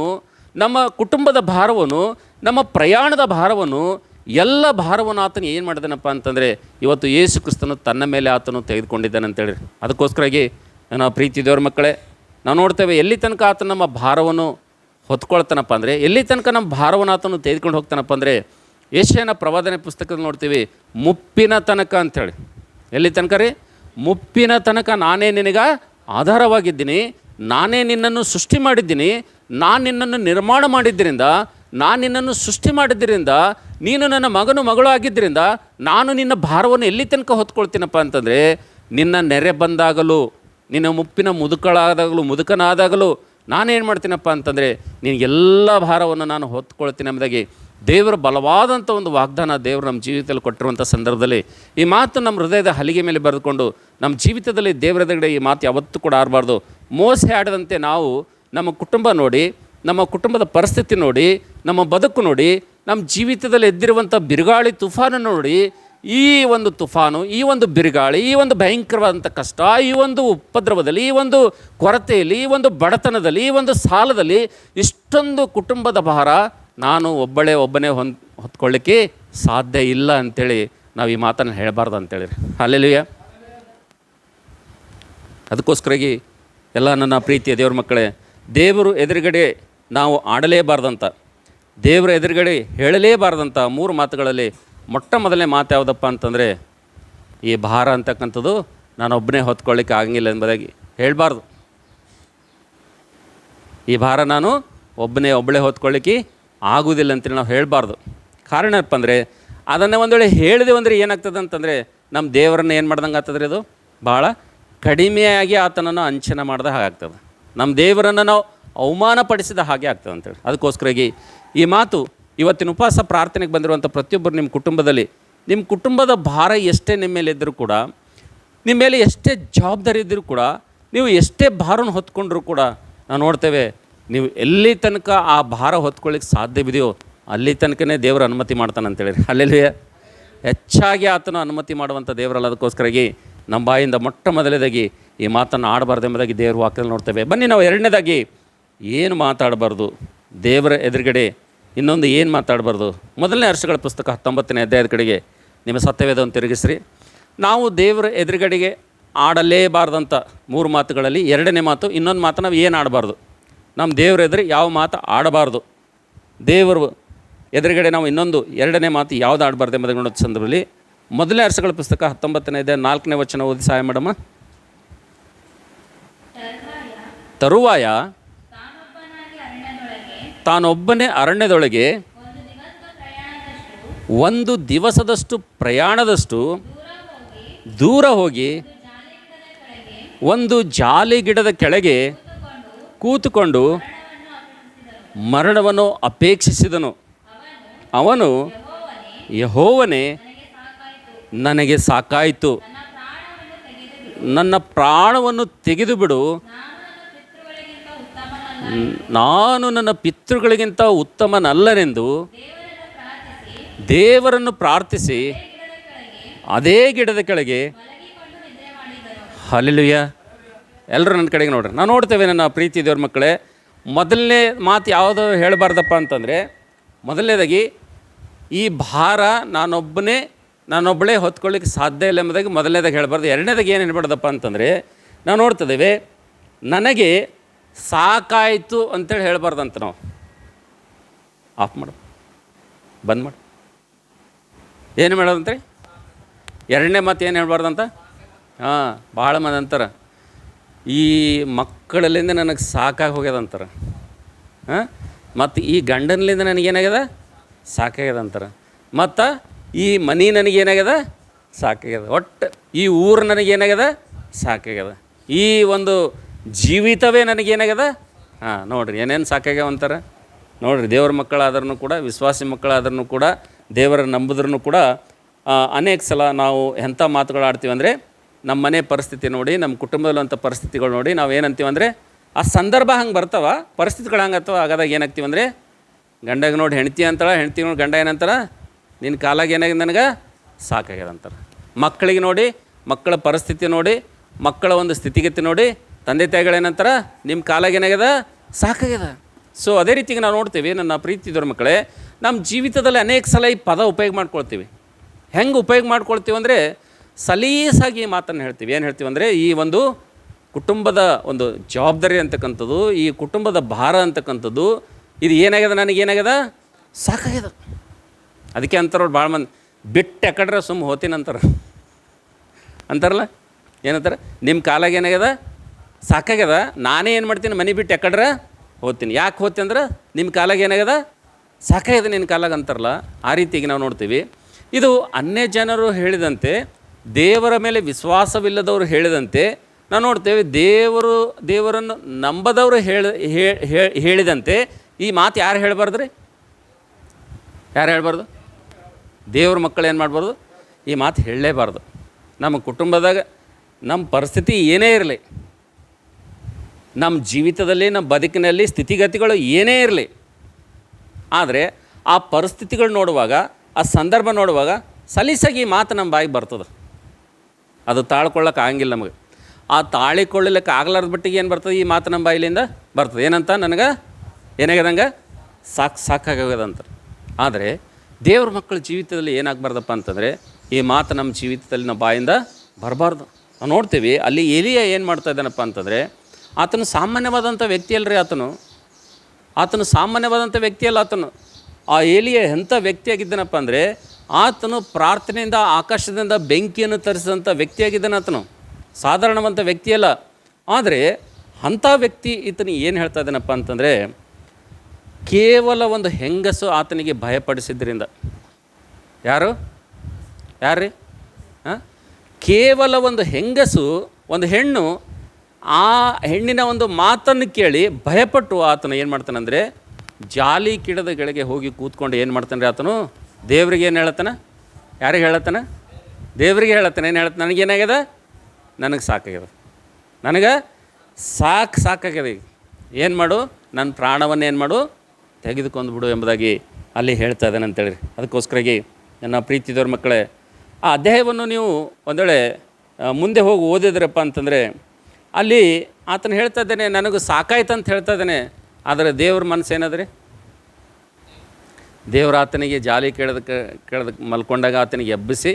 Speaker 1: ನಮ್ಮ ಕುಟುಂಬದ ಭಾರವನ್ನು, ನಮ್ಮ ಪ್ರಯಾಣದ ಭಾರವನ್ನು, ಎಲ್ಲ ಭಾರವನ್ನು ಆತನು ಏನು ಮಾಡಿದನಪ್ಪ ಅಂತಂದರೆ, ಇವತ್ತು ಯೇಸು ಕ್ರಿಸ್ತನು ತನ್ನ ಮೇಲೆ ಆತನು ತೆಗೆದುಕೊಂಡಿದ್ದಾನೆ ಅಂತೇಳಿ ಅದಕ್ಕೋಸ್ಕರಾಗಿ ನನ್ನ ಪ್ರೀತಿ ದೇವ್ರ ಮಕ್ಕಳೇ, ನಾವು ನೋಡ್ತೇವೆ ಎಲ್ಲಿ ತನಕ ಆತನ ನಮ್ಮ ಭಾರವನ್ನು ಹೊತ್ಕೊಳ್ತಾನಪ್ಪ ಅಂದರೆ, ಎಲ್ಲಿ ತನಕ ನಮ್ಮ ಭಾರವನಾಥನ ತೆಗೆದುಕೊಂಡು ಹೋಗ್ತಾನಪ್ಪ ಅಂದರೆ, ಏಷ್ಯನ ಪ್ರವಾದನೆ ಪುಸ್ತಕದಲ್ಲಿ ನೋಡ್ತೀವಿ, ಮುಪ್ಪಿನ ತನಕ ಅಂಥೇಳಿ ಎಲ್ಲಿ ತನಕ ರೀ? ಮುಪ್ಪಿನ ತನಕ ನಾನೇ ನಿನಗ ಆಧಾರವಾಗಿದ್ದೀನಿ, ನಾನೇ ನಿನ್ನನ್ನು ಸೃಷ್ಟಿ ಮಾಡಿದ್ದೀನಿ, ನಾನು ನಿನ್ನನ್ನು ನಿರ್ಮಾಣ ಮಾಡಿದ್ದರಿಂದ, ನಾನು ನಿನ್ನನ್ನು ಸೃಷ್ಟಿ ಮಾಡಿದ್ದರಿಂದ, ನೀನು ನನ್ನ ಮಗನು ಮಗಳು ಆಗಿದ್ದರಿಂದ ನಾನು ನಿನ್ನ ಭಾರವನ್ನು ಎಲ್ಲಿ ತನಕ ಹೊತ್ಕೊಳ್ತೀನಪ್ಪ ಅಂತಂದರೆ, ನಿನ್ನ ನೆರೆ ಬಂದಾಗಲೂ, ನಿನ್ನ ಮುಪ್ಪಿನ ಮುದುಕಳಾದಾಗಲೂ, ಮುದುಕನಾದಾಗಲೂ ನಾನೇನು ಮಾಡ್ತೀನಪ್ಪ ಅಂತಂದರೆ ನಿನಗೆಲ್ಲ ಭಾರವನ್ನು ನಾನು ಹೊತ್ಕೊಳ್ತೀನಿ ಎಂಬುದಾಗಿ ದೇವರ ಬಲವಾದಂಥ ಒಂದು ವಾಗ್ದಾನ ದೇವರು ನಮ್ಮ ಜೀವಿತದಲ್ಲಿ ಕೊಟ್ಟಿರುವಂಥ ಸಂದರ್ಭದಲ್ಲಿ ಈ ಮಾತು ನಮ್ಮ ಹೃದಯದ ಹಲಿಗೆ ಮೇಲೆ ಬರೆದುಕೊಂಡು, ನಮ್ಮ ಜೀವಿತದಲ್ಲಿ ದೇವರ ಈ ಮಾತು ಯಾವತ್ತೂ ಕೂಡ ಆರಬಾರ್ದು. ಮೋಸ ಆಡದಂತೆ ನಾವು ನಮ್ಮ ಕುಟುಂಬ ನೋಡಿ, ನಮ್ಮ ಕುಟುಂಬದ ಪರಿಸ್ಥಿತಿ ನೋಡಿ, ನಮ್ಮ ಬದುಕು ನೋಡಿ, ನಮ್ಮ ಜೀವಿತದಲ್ಲಿ ಎದ್ದಿರುವಂಥ ಬಿರುಗಾಳಿ ತುಫಾನ ನೋಡಿ ಈ ಒಂದು ತುಫಾನು, ಈ ಒಂದು ಬಿರುಗಾಳಿ, ಈ ಒಂದು ಭಯಂಕರವಾದಂಥ ಕಷ್ಟ, ಈ ಒಂದು ಉಪದ್ರವದಲ್ಲಿ, ಈ ಒಂದು ಕೊರತೆಯಲ್ಲಿ, ಈ ಒಂದು ಬಡತನದಲ್ಲಿ, ಈ ಒಂದು ಸಾಲದಲ್ಲಿ ಇಷ್ಟೊಂದು ಕುಟುಂಬದ ಭಾರ ನಾನು ಒಬ್ಬಳೇ ಒಬ್ಬನೇ ಹೊಂದ್, ಹೊತ್ಕೊಳ್ಳಿಕ್ಕೆ ಸಾಧ್ಯ ಇಲ್ಲ ಅಂಥೇಳಿ ನಾವು ಈ ಮಾತನ್ನು ಹೇಳಬಾರ್ದು ಅಂತೇಳಿ ಅಲ್ಲೆಲ್ಲಿಯ ಅದಕ್ಕೋಸ್ಕರಾಗಿ ಎಲ್ಲ ನನ್ನ ಪ್ರೀತಿಯ ದೇವ್ರ ಮಕ್ಕಳೇ, ದೇವರು ಎದುರುಗಡೆ ನಾವು ಆಡಲೇಬಾರ್ದಂತ, ದೇವರ ಎದುರುಗಡೆ ಹೇಳಲೇಬಾರ್ದಂತ ಮೂರು ಮಾತುಗಳಲ್ಲಿ ಮೊಟ್ಟ ಮೊದಲನೇ ಮಾತು ಯಾವುದಪ್ಪ ಅಂತಂದರೆ, ಈ ಭಾರ ಅಂತಕ್ಕಂಥದ್ದು ನಾನೊಬ್ಬನೇ ಹೊತ್ಕೊಳ್ಳಿಕ್ಕೆ ಆಗಂಗಿಲ್ಲ ಎಂಬುದಾಗಿ ಹೇಳಬಾರ್ದು. ಈ ಭಾರ ನಾನು ಒಬ್ಬನೇ ಒಬ್ಬಳೇ ಹೊತ್ಕೊಳ್ಳಿಕ್ಕೆ ಆಗುವುದಿಲ್ಲ ಅಂತೇಳಿ ನಾವು ಹೇಳಬಾರ್ದು. ಕಾರಣ ಏನಪ್ಪ ಅಂದರೆ, ಅದನ್ನು ಒಂದು ವೇಳೆ ಹೇಳಿದೆವು ಅಂದರೆ ಏನಾಗ್ತದೆ ಅಂತಂದರೆ, ನಮ್ಮ ದೇವರನ್ನ ಏನು ಮಾಡ್ದಂಗೆ ಆಗ್ತದ್ರಿ ಅದು? ಭಾಳ ಕಡಿಮೆಯಾಗಿ ಆತನನ್ನು ಅಂಚನ ಮಾಡಿದ ಹಾಗಾಗ್ತದೆ ನಮ್ಮ ದೇವರನ್ನು ನಾವು ಅವಮಾನಪಡಿಸಿದ ಹಾಗೆ ಆಗ್ತದೆ ಅಂತೇಳಿ. ಅದಕ್ಕೋಸ್ಕರಾಗಿ ಈ ಮಾತು ಇವತ್ತಿನ ಉಪವಾಸ ಪ್ರಾರ್ಥನೆಗೆ ಬಂದಿರುವಂಥ ಪ್ರತಿಯೊಬ್ಬರು ನಿಮ್ಮ ಕುಟುಂಬದಲ್ಲಿ, ನಿಮ್ಮ ಕುಟುಂಬದ ಭಾರ ಎಷ್ಟೇ ನಿಮ್ಮ ಮೇಲೆ ಇದ್ದರೂ ಕೂಡ, ನಿಮ್ಮ ಮೇಲೆ ಎಷ್ಟೇ ಜವಾಬ್ದಾರಿ ಇದ್ದರೂ ಕೂಡ, ನೀವು ಎಷ್ಟೇ ಭಾರನ ಹೊತ್ಕೊಂಡ್ರೂ ಕೂಡ ನಾವು ನೋಡ್ತೇವೆ, ನೀವು ಎಲ್ಲಿ ತನಕ ಆ ಭಾರ ಹೊತ್ಕೊಳ್ಳಿಕ್ಕೆ ಸಾಧ್ಯವಿದೆಯೋ ಅಲ್ಲಿ ತನಕನೇ ದೇವರು ಅನುಮತಿ ಮಾಡ್ತಾನೆ ಅಂತೇಳಿ ಅಲ್ಲೆಲ್ಲಿ ಹೆಚ್ಚಾಗಿ ಆತನು ಅನುಮತಿ ಮಾಡುವಂಥ ದೇವರಲ್ಲ ಅದಕ್ಕೋಸ್ಕರಾಗಿ ನಮ್ಮ ಬಾಯಿಂದ ಮೊಟ್ಟ ಮೊದಲನೇದಾಗಿ ಈ ಮಾತನ್ನು ಆಡಬಾರ್ದು ಎಂಬುದಾಗಿ ದೇವ್ರ ವಾಕ್ಯದಲ್ಲಿ ನೋಡ್ತೇವೆ. ಬನ್ನಿ ನಾವು ಎರಡನೇದಾಗಿ, ಏನು ಮಾತಾಡಬಾರ್ದು? ದೇವರ ಎದುರುಗಡೆ ಇನ್ನೊಂದು ಏನು ಮಾತಾಡಬಾರ್ದು? ಮೊದಲನೇ ವರ್ಷಗಳ ಪುಸ್ತಕ ಹತ್ತೊಂಬತ್ತನೇ ಅಧ್ಯಾಯದ ಕಡೆಗೆ ನಿಮ್ಮ ಸತ್ಯವೇದವನ್ನು ತಿರುಗಿಸ್ರಿ. ನಾವು ದೇವರ ಎದುರುಗಡೆಗೆ ಆಡಲೇಬಾರ್ದಂಥ ಮೂರು ಮಾತುಗಳಲ್ಲಿ ಎರಡನೇ ಮಾತು, ಇನ್ನೊಂದು ಮಾತು ನಾವು ಏನು ಆಡಬಾರ್ದು? ನಮ್ಮ ದೇವ್ರ ಎದುರು ಯಾವ ಮಾತು ಆಡಬಾರ್ದು? ದೇವರು ಎದುರುಗಡೆ ನಾವು ಇನ್ನೊಂದು ಎರಡನೇ ಮಾತು ಯಾವುದು ಆಡಬಾರ್ದು ಎಂಬುದನ್ನು ನೋಡೋ ಸಂದರ್ಭದಲ್ಲಿ ಮೊದಲನೇ ಅರ್ಷಗಳ ಪುಸ್ತಕ ಹತ್ತೊಂಬತ್ತನೇ ಇದೆ ನಾಲ್ಕನೇ ವಚನ ಓದಿ ಸಹಾಯ ಮೇಡಮ್ಮ ತರುವಾಯ ತಾನೊಬ್ಬನೇ ಅರಣ್ಯದೊಳಗೆ ಒಂದು ದಿವಸದಷ್ಟು ಪ್ರಯಾಣದಷ್ಟು ದೂರ ಹೋಗಿ ಒಂದು ಜಾಲಿ ಗಿಡದ ಕೆಳಗೆ ಕೂತುಕೊಂಡು ಮರಣವನ್ನು ಅಪೇಕ್ಷಿಸಿದನು. ಅವನು ಯಹೋವನೇ, ನನಗೆ ಸಾಕಾಯಿತು. ನನ್ನ ಪ್ರಾಣವನ್ನು ತೆಗೆದು ಬಿಡು ನಾನು ನನ್ನ ಪಿತೃಗಳಿಗಿಂತ ಉತ್ತಮನಲ್ಲನೆಂದು ದೇವರನ್ನು ಪ್ರಾರ್ಥಿಸಿ ಅದೇ ಗಿಡದ ಕೆಳಗೆ ಹಲಿಲುಯ್ಯ ಎಲ್ಲರೂ ನನ್ನ ಕಡೆಗೆ ನೋಡ್ರಿ. ನಾನು ನೋಡ್ತೇವೆ ನನ್ನ ಪ್ರೀತಿ ದೇವ್ರ ಮಕ್ಕಳೇ. ಮೊದಲನೇ ಮಾತು ಯಾವುದು ಹೇಳಬಾರ್ದಪ್ಪ ಅಂತಂದರೆ, ಮೊದಲನೇದಾಗಿ ಈ ಭಾರ ನಾನೊಬ್ಬನೇ ನಾನೊಬ್ಬಳೇ ಹೊತ್ಕೊಳ್ಳಿಕ್ಕೆ ಸಾಧ್ಯ ಇಲ್ಲ ಎಂಬುದಾಗಿ ಮೊದಲನೇದಾಗಿ ಹೇಳಬಾರ್ದು. ಎರಡನೇದಾಗಿ ಏನು ಹೇಳ್ಬಾರ್ದಪ್ಪ ಅಂತಂದರೆ ನಾವು ನೋಡ್ತಿದ್ದೇವೆ, ನನಗೆ ಸಾಕಾಯಿತು ಅಂತೇಳಿ ಹೇಳ್ಬಾರ್ದಂತ ನಾವು. ಆಫ್ ಮಾಡು. ಬಂದ್ ಮಾಡು. ಏನು ಮಾಡೋದಂತ್ರಿ? ಎರಡನೇ ಮಾತು ಏನು ಹೇಳ್ಬಾರ್ದಂತ? ಹಾಂ ಭಾಳ ಮಂದಿ ಅಂತಾರೆ. ಈ ಮಕ್ಕಳಲ್ಲಿಂದ ನನಗೆ ಸಾಕಾಗಿ ಹೋಗ್ಯದಂತಾರೆ ಹಾಂ, ಮತ್ತು ಈ ಗಂಡನಲಿಂದ ನನಗೇನಾಗ್ಯದ ಸಾಕಾಗ್ಯದ ಅಂತಾರೆ. ಮತ್ತು ಈ ಮನೆ ನನಗೇನಾಗ್ಯದ ಸಾಕಾಗ್ಯದ. ಒಟ್ಟು ಈ ಊರು ನನಗೇನಾಗ್ಯದ ಸಾಕಾಗ್ಯದ. ಈ ಒಂದು ಜೀವಿತವೇ ನನಗೇನಾಗ್ಯದ? ಹಾಂ, ನೋಡಿರಿ, ಏನೇನು ಸಾಕಾಗ್ಯಾವ ಅಂತಾರೆ? ನೋಡಿರಿ, ದೇವ್ರ ಮಕ್ಕಳಾದ್ರೂ ಕೂಡ, ವಿಶ್ವಾಸಿ ಮಕ್ಕಳಾದ್ರೂ ಕೂಡ ದೇವರ ನಂಬಿದ್ರೂ ಕೂಡ ಅನೇಕ ಸಲ ನಾವು ಎಂಥ ಮಾತುಗಳು ಆಡ್ತೀವಿ ಅಂದರೆ, ನಮ್ಮ ಮನೆ ಪರಿಸ್ಥಿತಿ ನೋಡಿ, ನಮ್ಮ ಕುಟುಂಬದಲ್ಲಂಥ ಪರಿಸ್ಥಿತಿಗಳು ನೋಡಿ, ನಾವು ಏನಂತೀವಿ ಅಂದರೆ, ಆ ಸಂದರ್ಭ ಹಂಗೆ ಬರ್ತಾವ, ಪರಿಸ್ಥಿತಿಗಳು ಹಂಗೆ ಅಥವಾ ಆಗಾದಾಗ ಏನಾಗ್ತೀವಿ ಅಂದರೆ, ಗಂಡಗೆ ನೋಡಿ ಹೆಂಡ್ತಿ ಅಂತಾಳೆ, ಹೆಂಡ್ತಿ ನೋಡಿ ಗಂಡ ಏನಂತಾರ ನಿನ್ನ ಕಾಲಾಗ ಏನಾಗಿದೆ ನನಗೆ? ಸಾಕಾಗ್ಯದಂತಾರೆ ಮಕ್ಕಳಿಗೆ ನೋಡಿ, ಮಕ್ಕಳ ಪರಿಸ್ಥಿತಿ ನೋಡಿ, ಮಕ್ಕಳ ಒಂದು ಸ್ಥಿತಿಗತಿ ನೋಡಿ ತಂದೆ ತಾಯಿಗಳೇನಂತಾರ ನಿಮ್ಮ ಕಾಲಾಗ ಏನಾಗ್ಯದ? ಸಾಕಾಗ್ಯದ. ಸೊ ಅದೇ ರೀತಿಗೆ ನಾವು ನೋಡ್ತೀವಿ, ನನ್ನ ಪ್ರೀತಿ ಮಕ್ಕಳೇ ನಮ್ಮ ಜೀವಿತದಲ್ಲಿ ಅನೇಕ ಸಲ ಈ ಪದ ಉಪಯೋಗ ಮಾಡ್ಕೊಳ್ತೀವಿ. ಹೆಂಗೆ ಉಪಯೋಗ ಮಾಡ್ಕೊಳ್ತೀವಿ ಅಂದರೆ, ಸಲೀಸಾಗಿ ಈ ಮಾತನ್ನು ಹೇಳ್ತೀವಿ. ಏನು ಹೇಳ್ತೀವಿ ಅಂದರೆ, ಈ ಒಂದು ಕುಟುಂಬದ ಒಂದು ಜವಾಬ್ದಾರಿ ಅಂತಕ್ಕಂಥದ್ದು, ಈ ಕುಟುಂಬದ ಭಾರ ಅಂತಕ್ಕಂಥದ್ದು, ಇದು ಏನಾಗ್ಯದ ನನಗೆ, ಏನಾಗ್ಯದ? ಸಾಕಾಗ್ಯದ. ಅದಕ್ಕೆ ಅಂತಾರವ್ರು ಭಾಳ ಮಂದಿ, ಬಿಟ್ಟು ಯಾಕಡ್ರೆ ಸುಮ್ಮ ಹೋತೀನಂತಾರೆ. ಅಂತಾರಲ್ಲ? ಏನಂತಾರೆ? ನಿಮ್ಮ ಕಾಲಾಗ ಏನಾಗ್ಯದ? ಸಾಕಾಗ್ಯದ? ನಾನೇ ಏನು ಮಾಡ್ತೀನಿ? ಮನೆ ಬಿಟ್ಟು ಯಾಕಡ್ರೆ ಹೋಗ್ತೀನಿ. ಯಾಕೆ ಹೋಗ್ತೀನಿ ಅಂದ್ರೆ? ನಿಮ್ಮ ಕಾಲಾಗ ಏನಾಗ್ಯದ? ಸಾಕಾಗ್ಯದ ನಿನ್ನ ಕಾಲಾಗ ಅಂತಾರಲ್ಲ? ಆ ರೀತಿಗೆ ನಾವು ನೋಡ್ತೀವಿ. ಇದು ಅನ್ಯ ಜನರು ಹೇಳಿದಂತೆ, ದೇವರ ಮೇಲೆ ವಿಶ್ವಾಸವಿಲ್ಲದವರು ಹೇಳಿದಂತೆ, ನಾವು ನೋಡ್ತೇವೆ ದೇವರು, ದೇವರನ್ನು ನಂಬದವರು ಹೇಳ ಹೇಳಿದಂತೆ, ಈ ಮಾತು ಯಾರು ಹೇಳಬಾರ್ದು ರೀ ಯಾರು ಹೇಳಬಾರ್ದು? ದೇವ್ರ ಮಕ್ಕಳು ಏನು ಮಾಡಬಾರ್ದು? ಈ ಮಾತು ಹೇಳಲೇಬಾರ್ದು. ನಮ್ಮ ಕುಟುಂಬದಾಗ ನಮ್ಮ ಪರಿಸ್ಥಿತಿ ಏನೇ ಇರಲಿ ನಮ್ಮ ಜೀವಿತದಲ್ಲಿ ನಮ್ಮ ಬದುಕಿನಲ್ಲಿ ಸ್ಥಿತಿಗತಿಗಳು ಏನೇ ಇರಲಿ, ಆದರೆ ಆ ಪರಿಸ್ಥಿತಿಗಳು ನೋಡುವಾಗ, ಆ ಸಂದರ್ಭ ನೋಡುವಾಗ ಸಲೀಸಾಗಿ ಈ ಮಾತು ನಮ್ಮ ಬಾಯಿಗೆ ಬರ್ತದೆ. ಅದು ತಾಳ್ಕೊಳ್ಳೋಕೆ ಆಗಂಗಿಲ್ಲ ನಮಗೆ. ಆ ತಾಳಿಕೊಳ್ಳಲಿಕ್ಕೆ ಆಗ್ಲಾರ್ದ ಬಿಟ್ಟಿಗೆ ಏನು ಬರ್ತದೆ ಈ ಮಾತು ನಮ್ಮ ಬಾಯಿಲಿಂದ? ಬರ್ತದೆ. ಏನಂತ ನನಗೆ? ಏನಾಗ್ಯದಂಗೆ? ಸಾಕು ಅಂತ ಆದರೆ ದೇವ್ರ ಮಕ್ಕಳ ಜೀವಿತದಲ್ಲಿ ಏನಾಗಬಾರ್ದಪ್ಪ ಅಂತಂದರೆ, ಈ ಮಾತು ನಮ್ಮ ಜೀವಿತದಲ್ಲಿ ನಮ್ಮ ಬಾಯಿಂದ ಬರಬಾರ್ದು. ನಾವು ನೋಡ್ತೀವಿ, ಅಲ್ಲಿ ಎಲಿಯ ಏನು ಮಾಡ್ತಾ ಇದ್ದಾನಪ್ಪ ಅಂತಂದರೆ ಆತನು ಸಾಮಾನ್ಯವಾದಂಥ ರೀ ಆತನು. ಆತನು ಸಾಮಾನ್ಯವಾದಂಥ ವ್ಯಕ್ತಿಯಲ್ಲ ಆತನು. ಆ ಏಲಿಯ ಎಂಥ ವ್ಯಕ್ತಿಯಾಗಿದ್ದಾನಪ್ಪ ಅಂದರೆ, ಆತನು ಪ್ರಾರ್ಥನೆಯಿಂದ, ಆಕಾಶದಿಂದ ಬೆಂಕಿಯನ್ನು ತರಿಸಿದಂಥ ವ್ಯಕ್ತಿಯಾಗಿದ್ದಾನೆ ಆತನು. ಸಾಧಾರಣವಂಥ ವ್ಯಕ್ತಿಯಲ್ಲ ಆದರೆ, ಅಂಥ ವ್ಯಕ್ತಿ ಈತನಿಗೆ ಏನು ಹೇಳ್ತಾ ಇದ್ದಾನಪ್ಪ ಅಂತಂದರೆ, ಕೇವಲ ಒಂದು ಹೆಂಗಸು ಆತನಿಗೆ ಭಯಪಡಿಸಿದ್ರಿಂದ. ಯಾರು? ಯಾರ್ರಿ? ಹಾಂ ಕೇವಲ ಒಂದು ಹೆಂಗಸು, ಒಂದು ಹೆಣ್ಣು ಆ ಹೆಣ್ಣಿನ ಒಂದು ಮಾತನ್ನು ಕೇಳಿ ಭಯಪಟ್ಟು ಆತನು ಏನು ಮಾಡ್ತಾನಂದರೆ ಜಾಲಿ ಕಿಡದ ಹೋಗಿ ಕೂತ್ಕೊಂಡು ಏನು ಮಾಡ್ತಾನೆ ಆತನು? ದೇವ್ರಿಗೆ ಏನು ಹೇಳತ್ತಾನ? ಯಾರಿಗೆ ಹೇಳತ್ತಾನ? ದೇವ್ರಿಗೆ ಹೇಳತ್ತಾನೆ. ಏನು ಹೇಳತ್ತೆ ನನಗೇನಾಗ್ಯದ ನನಗೆ ಸಾಕಾಗ್ಯದ. ನನಗೆ ಸಾಕು ಸಾಕಾಗ್ಯದ ಈಗ. ಏನು ಮಾಡು? ನನ್ನ ಪ್ರಾಣವನ್ನು ಏನು ಮಾಡು? ತೆಗೆದುಕೊಂಡು ಬಿಡು ಎಂಬುದಾಗಿ ಅಲ್ಲಿ ಹೇಳ್ತಾ ಇದ್ದಾನೆ ಅಂತೇಳಿ ಅದಕ್ಕೋಸ್ಕರಾಗಿ ನನ್ನ ಪ್ರೀತಿದವ್ರ ಮಕ್ಕಳೇ, ಆ ಅಧ್ಯಾಯವನ್ನು ನೀವು ಒಂದು ವೇಳೆ ಮುಂದೆ ಹೋಗಿ ಓದಿದ್ರಪ್ಪ ಅಂತಂದರೆ ಅಲ್ಲಿ ಆತನು ಹೇಳ್ತಾ ಇದ್ದಾನೆ, ನನಗೆ ಸಾಕಾಯ್ತಂತ ಅಂತ ಹೇಳ್ತಾ ಇದ್ದಾನೆ, ಆದರೆ ದೇವ್ರ ಮನಸ್ಸು ಏನದ್ರಿ? ದೇವ್ರ ಆತನಿಗೆ ಜಾಲಿ ಕೇಳದ ಕೇಳದ ಮಲ್ಕೊಂಡಾಗ ಆತನಿಗೆ ಎಬ್ಬಿಸಿ,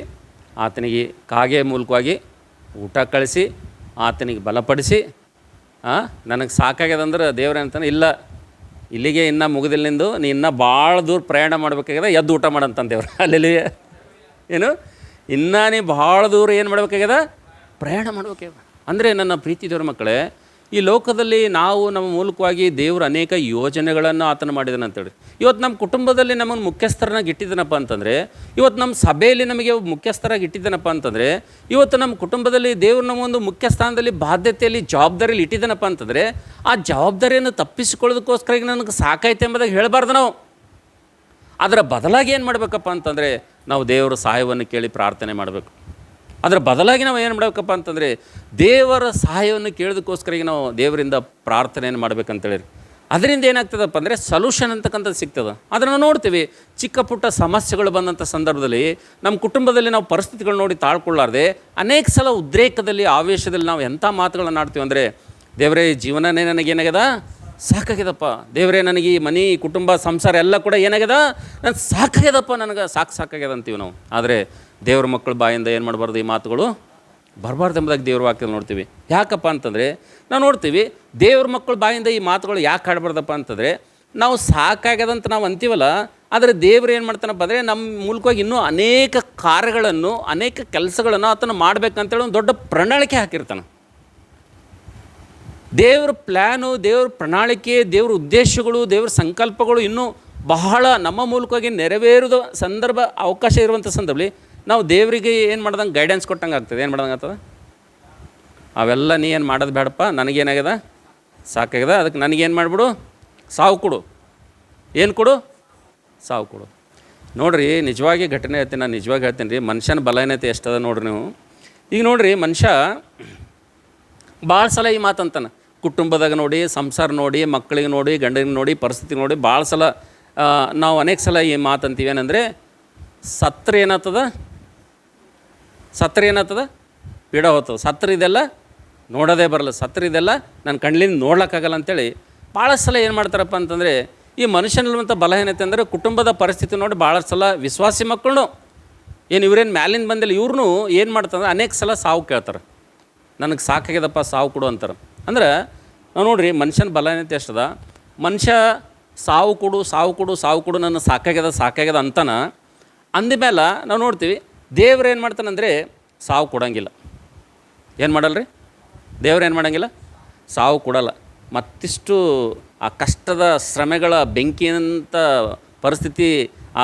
Speaker 1: ಆತನಿಗೆ ಕಾಗೆ ಮೂಲಕವಾಗಿ ಊಟ ಕಳಿಸಿ, ಆತನಿಗೆ ಬಲಪಡಿಸಿ ನನಗೆ ಸಾಕಾಗ್ಯದಂದ್ರೆ ದೇವ್ರ ಅಂತಾನೆ ಇಲ್ಲ, ಇಲ್ಲಿಗೆ ಇನ್ನೂ ಮುಗಿದಿಲ್ಲ ನಿಂದು, ನೀ ಇನ್ನೂ ಭಾಳ ದೂರ ಪ್ರಯಾಣ ಮಾಡಬೇಕಾಗ್ಯದ, ಎದ್ದು ಊಟ ಮಾಡಂತಂದು ದೇವ್ರು. ಅಲ್ಲಿ ಏನು? ಇನ್ನೂ ನೀ ಭಾಳ ದೂರ ಏನು ಮಾಡಬೇಕಾಗ್ಯದ? ಪ್ರಯಾಣ ಮಾಡ್ಬೇಕಾಗ್ಯದ. ಅಂದರೆ ನನ್ನ ಪ್ರೀತಿ ದೇವ್ರ ಮಕ್ಕಳೇ ಈ ಲೋಕದಲ್ಲಿ ನಾವು ನಮ್ಮ ಮೂಲಕವಾಗಿ ದೇವರ ಅನೇಕ ಯೋಜನೆಗಳನ್ನು ಆತನ ಮಾಡಿದಾನೆ ಅಂತೇಳಿ ಇವತ್ತು ನಮ್ಮ ಕುಟುಂಬದಲ್ಲಿ ನಮ್ಮನ್ನು ಮುಖ್ಯಸ್ಥರನ್ನಾಗಿ ಇಟ್ಟಿದ್ದಾನಪ್ಪ ಅಂತಂದರೆ, ಇವತ್ತು ನಮ್ಮ ಸಭೆಯಲ್ಲಿ ನಮಗೆ ಮುಖ್ಯಸ್ಥರಾಗಿ ಇಟ್ಟಿದ್ದಾನಪ್ಪ ಅಂತಂದರೆ, ಇವತ್ತು ನಮ್ಮ ಕುಟುಂಬದಲ್ಲಿ ದೇವ್ರು ನಮ್ಮೊಂದು ಮುಖ್ಯ ಸ್ಥಾನದಲ್ಲಿ ಬಾಧ್ಯತೆಯಲ್ಲಿ ಜವಾಬ್ದಾರಿಯಲ್ಲಿ ಇಟ್ಟಿದ್ದಾನಪ್ಪ ಅಂತಂದರೆ, ಆ ಜವಾಬ್ದಾರಿಯನ್ನು ತಪ್ಪಿಸಿಕೊಳ್ಳೋದಕ್ಕೋಸ್ಕರ ನನಗೆ ಸಾಕಾಯ್ತು ಎಂಬುದಾಗಿ ಹೇಳಬಾರ್ದು ನಾವು. ಅದರ ಬದಲಾಗಿ ಏನು ಮಾಡಬೇಕಪ್ಪ ಅಂತಂದರೆ, ನಾವು ದೇವರ ಸಹಾಯವನ್ನು ಕೇಳಿ ಪ್ರಾರ್ಥನೆ ಮಾಡಬೇಕು. ಅದರ ಬದಲಾಗಿ ನಾವು ಏನು ಮಾಡಬೇಕಪ್ಪ ಅಂತಂದರೆ ದೇವರ ಸಹಾಯವನ್ನು ಕೇಳೋದಕ್ಕೋಸ್ಕರ ಈಗ ನಾವು ದೇವರಿಂದ ಪ್ರಾರ್ಥನೆಯನ್ನು ಮಾಡ್ಬೇಕಂತೇಳಿ ಅದರಿಂದ ಏನಾಗ್ತದಪ್ಪ ಅಂದರೆ ಸೊಲ್ಯೂಷನ್ ಅಂತಕ್ಕಂಥದ್ದು ಸಿಗ್ತದೆ. ಅದನ್ನು ನೋಡ್ತೀವಿ. ಚಿಕ್ಕ ಪುಟ್ಟ ಸಮಸ್ಯೆಗಳು ಬಂದಂಥ ಸಂದರ್ಭದಲ್ಲಿ ನಮ್ಮ ಕುಟುಂಬದಲ್ಲಿ ನಾವು ಪರಿಸ್ಥಿತಿಗಳು ನೋಡಿ ತಾಳ್ಕೊಳ್ಳಾರ್ದೆ ಅನೇಕ ಸಲ ಉದ್ರೇಕದಲ್ಲಿ, ಆವೇಶದಲ್ಲಿ ನಾವು ಎಂಥ ಮಾತುಗಳನ್ನು ಆಡ್ತೀವಿ ಅಂದರೆ, ದೇವರೇ ಜೀವನನೇ ಜೀವನನೇ ನನಗೇನಾಗ್ಯದ ಸಾಕಾಗ್ಯದಪ್ಪ. ದೇವರೇ, ನನಗೆ ಈ ಮನೆ ಕುಟುಂಬ, ಸಂಸಾರ ಎಲ್ಲ ಕೂಡ ಏನಾಗ್ಯದ? ನಾನು ಸಾಕಾಗ್ಯದಪ್ಪ, ನನಗೆ ಸಾಕು ಸಾಕಾಗ್ಯದ ಅಂತೀವಿ ನಾವು. ಆದರೆ ದೇವ್ರ ಮಕ್ಕಳ ಬಾಯಿಂದ ಏನು ಮಾಡಬಾರ್ದು ಈ ಮಾತುಗಳು? ಬರಬಾರ್ದು ಎಂಬುದಾಗಿ ದೇವ್ರ ವಾಕ್ಯ ನೋಡ್ತೀವಿ. ಯಾಕಪ್ಪ ಅಂತಂದರೆ, ನಾವು ನೋಡ್ತೀವಿ, ದೇವ್ರ ಮಕ್ಕಳ ಬಾಯಿಂದ ಈ ಮಾತುಗಳು ಯಾಕೆ ಆಡಬಾರ್ದಪ್ಪ ಅಂತಂದರೆ, ನಾವು ಸಾಕಾಗ್ಯದಂತ ನಾವು ಅಂತೀವಲ್ಲ, ಆದರೆ ದೇವ್ರು ಏನು ಮಾಡ್ತಾನಪ್ಪ ಅಂದರೆ ನಮ್ಮ ಮೂಲಕವಾಗಿ ಇನ್ನೂ ಅನೇಕ ಕಾರ್ಯಗಳನ್ನು, ಅನೇಕ ಕೆಲಸಗಳನ್ನು ಆತನ ಮಾಡಬೇಕಂತೇಳಿ ಒಂದು ದೊಡ್ಡ ಪ್ರಣಾಳಿಕೆ ಹಾಕಿರ್ತಾನೆ. ದೇವ್ರ ಪ್ಲ್ಯಾನು ದೇವ್ರ ಪ್ರಣಾಳಿಕೆ, ದೇವ್ರ ಉದ್ದೇಶಗಳು, ದೇವ್ರ ಸಂಕಲ್ಪಗಳು ಇನ್ನೂ ಬಹಳ ನಮ್ಮ ಮೂಲಕವಾಗಿ ನೆರವೇರಿದ ಸಂದರ್ಭ, ಅವಕಾಶ ಇರುವಂಥ ಸಂದರ್ಭದಲ್ಲಿ ನಾವು ದೇವರಿಗೆ ಏನು ಮಾಡ್ದಂಗೆ ಗೈಡೆನ್ಸ್ ಕೊಟ್ಟಂಗೆ ಆಗ್ತದೆ. ಏನು ಮಾಡ್ದಂಗೆ ಆಗ್ತದೆ? ಅವೆಲ್ಲ ನೀ ಏನು ಮಾಡೋದು ಬೇಡಪ್ಪ, ನನಗೇನಾಗ್ಯದ? ಸಾಕಾಗ್ಯದ. ಅದಕ್ಕೆ ನನಗೇನು ಮಾಡಿಬಿಡು? ಸಾವು ಕೊಡು. ಏನು ಕೊಡು? ಸಾವು ಕೊಡು. ನೋಡ್ರಿ, ನಿಜವಾಗಿ ಘಟನೆ ಹೇಳ್ತೀನಿ, ನಾನು ನಿಜವಾಗಿ ಹೇಳ್ತೀನಿ ರೀ. ಮನುಷ್ಯನ ಬಲಹೀನತೆ ಎಷ್ಟದ ನೋಡ್ರಿ ನೀವು. ಈಗ ನೋಡಿರಿ, ಮನುಷ್ಯ ಭಾಳ ಸಲ ಈ ಮಾತಂತಾನೆ ಕುಟುಂಬದಾಗ ನೋಡಿ, ಸಂಸಾರ ನೋಡಿ, ಮಕ್ಕಳಿಗೆ ನೋಡಿ, ಗಂಡನಿಗೆ ನೋಡಿ ಪರಿಸ್ಥಿತಿ ನೋಡಿ ಭಾಳ ಸಲ ನಾವು ಅನೇಕ ಸಲ ಈ ಮಾತಂತೀವಿ ಏನಂದರೆ, ಸತ್ರ ಏನಾಗ್ತದ? ಸತ್ರ ಏನಾಗ್ತದ? ಪೀಡ ಹೋಗ್ತದೆ. ಸತ್ರ ಇದೆಲ್ಲ ನೋಡೋದೇ ಬರಲ್ಲ. ಸತ್ರ ಇದೆಲ್ಲ ನನ್ನ ಕಣ್ಲಿಂದ ನೋಡ್ಲಕ್ಕಾಗಲ್ಲ ಅಂತೇಳಿ ಭಾಳ ಸಲ ಏನು ಮಾಡ್ತಾರಪ್ಪ ಅಂತಂದರೆ, ಈ ಮನುಷ್ಯನಲ್ಲಿರುವಂಥ ಬಲಹೀನತೆ ಅಂದರೆ ಕುಟುಂಬದ ಪರಿಸ್ಥಿತಿ ನೋಡಿ ಭಾಳ ಸಲ ವಿಶ್ವಾಸಿ ಮಕ್ಕಳು. ಏನು ಇವ್ರೇನು ಮ್ಯಾಲಿಂದ ಬಂದಿಲ್ಲ. ಇವ್ರೂ ಏನು ಮಾಡ್ತಾರೆ ಅನೇಕ ಸಲ ಸಾವು ಕೇಳ್ತಾರೆ. ನನಗೆ ಸಾಕಾಗ್ಯದಪ್ಪ ಸಾವು ಕೊಡು ಅಂತಾರೆ. ಅಂದ್ರೆ, ನಾವು ನೋಡ್ರಿ ಮನುಷ್ಯನ ಬಲ ಏನೈತೆ ಎಷ್ಟದ? ಮನುಷ್ಯ ಸಾವು ಕೊಡು ಸಾವು ಕೊಡು ಸಾವು ಕೊಡು ನನ್ನ ಸಾಕಾಗ್ಯದ ಸಾಕಾಗ್ಯದ ಅಂತಾನೆ ಅಂದಮೇಲೆ ನಾವು ನೋಡ್ತೀವಿ ದೇವ್ರು ಏನು ಮಾಡ್ತಾನಂದರೆ ಸಾವು ಕೊಡೋಂಗಿಲ್ಲ. ಏನು ಮಾಡಲ್ರಿ? ದೇವ್ರು ಏನು ಮಾಡೋಂಗಿಲ್ಲ? ಸಾವು ಕೊಡಲ್ಲ. ಮತ್ತಿಷ್ಟು ಆ ಕಷ್ಟದ ಶ್ರಮೆಗಳ ಬೆಂಕಿಯಂಥ ಪರಿಸ್ಥಿತಿ, ಆ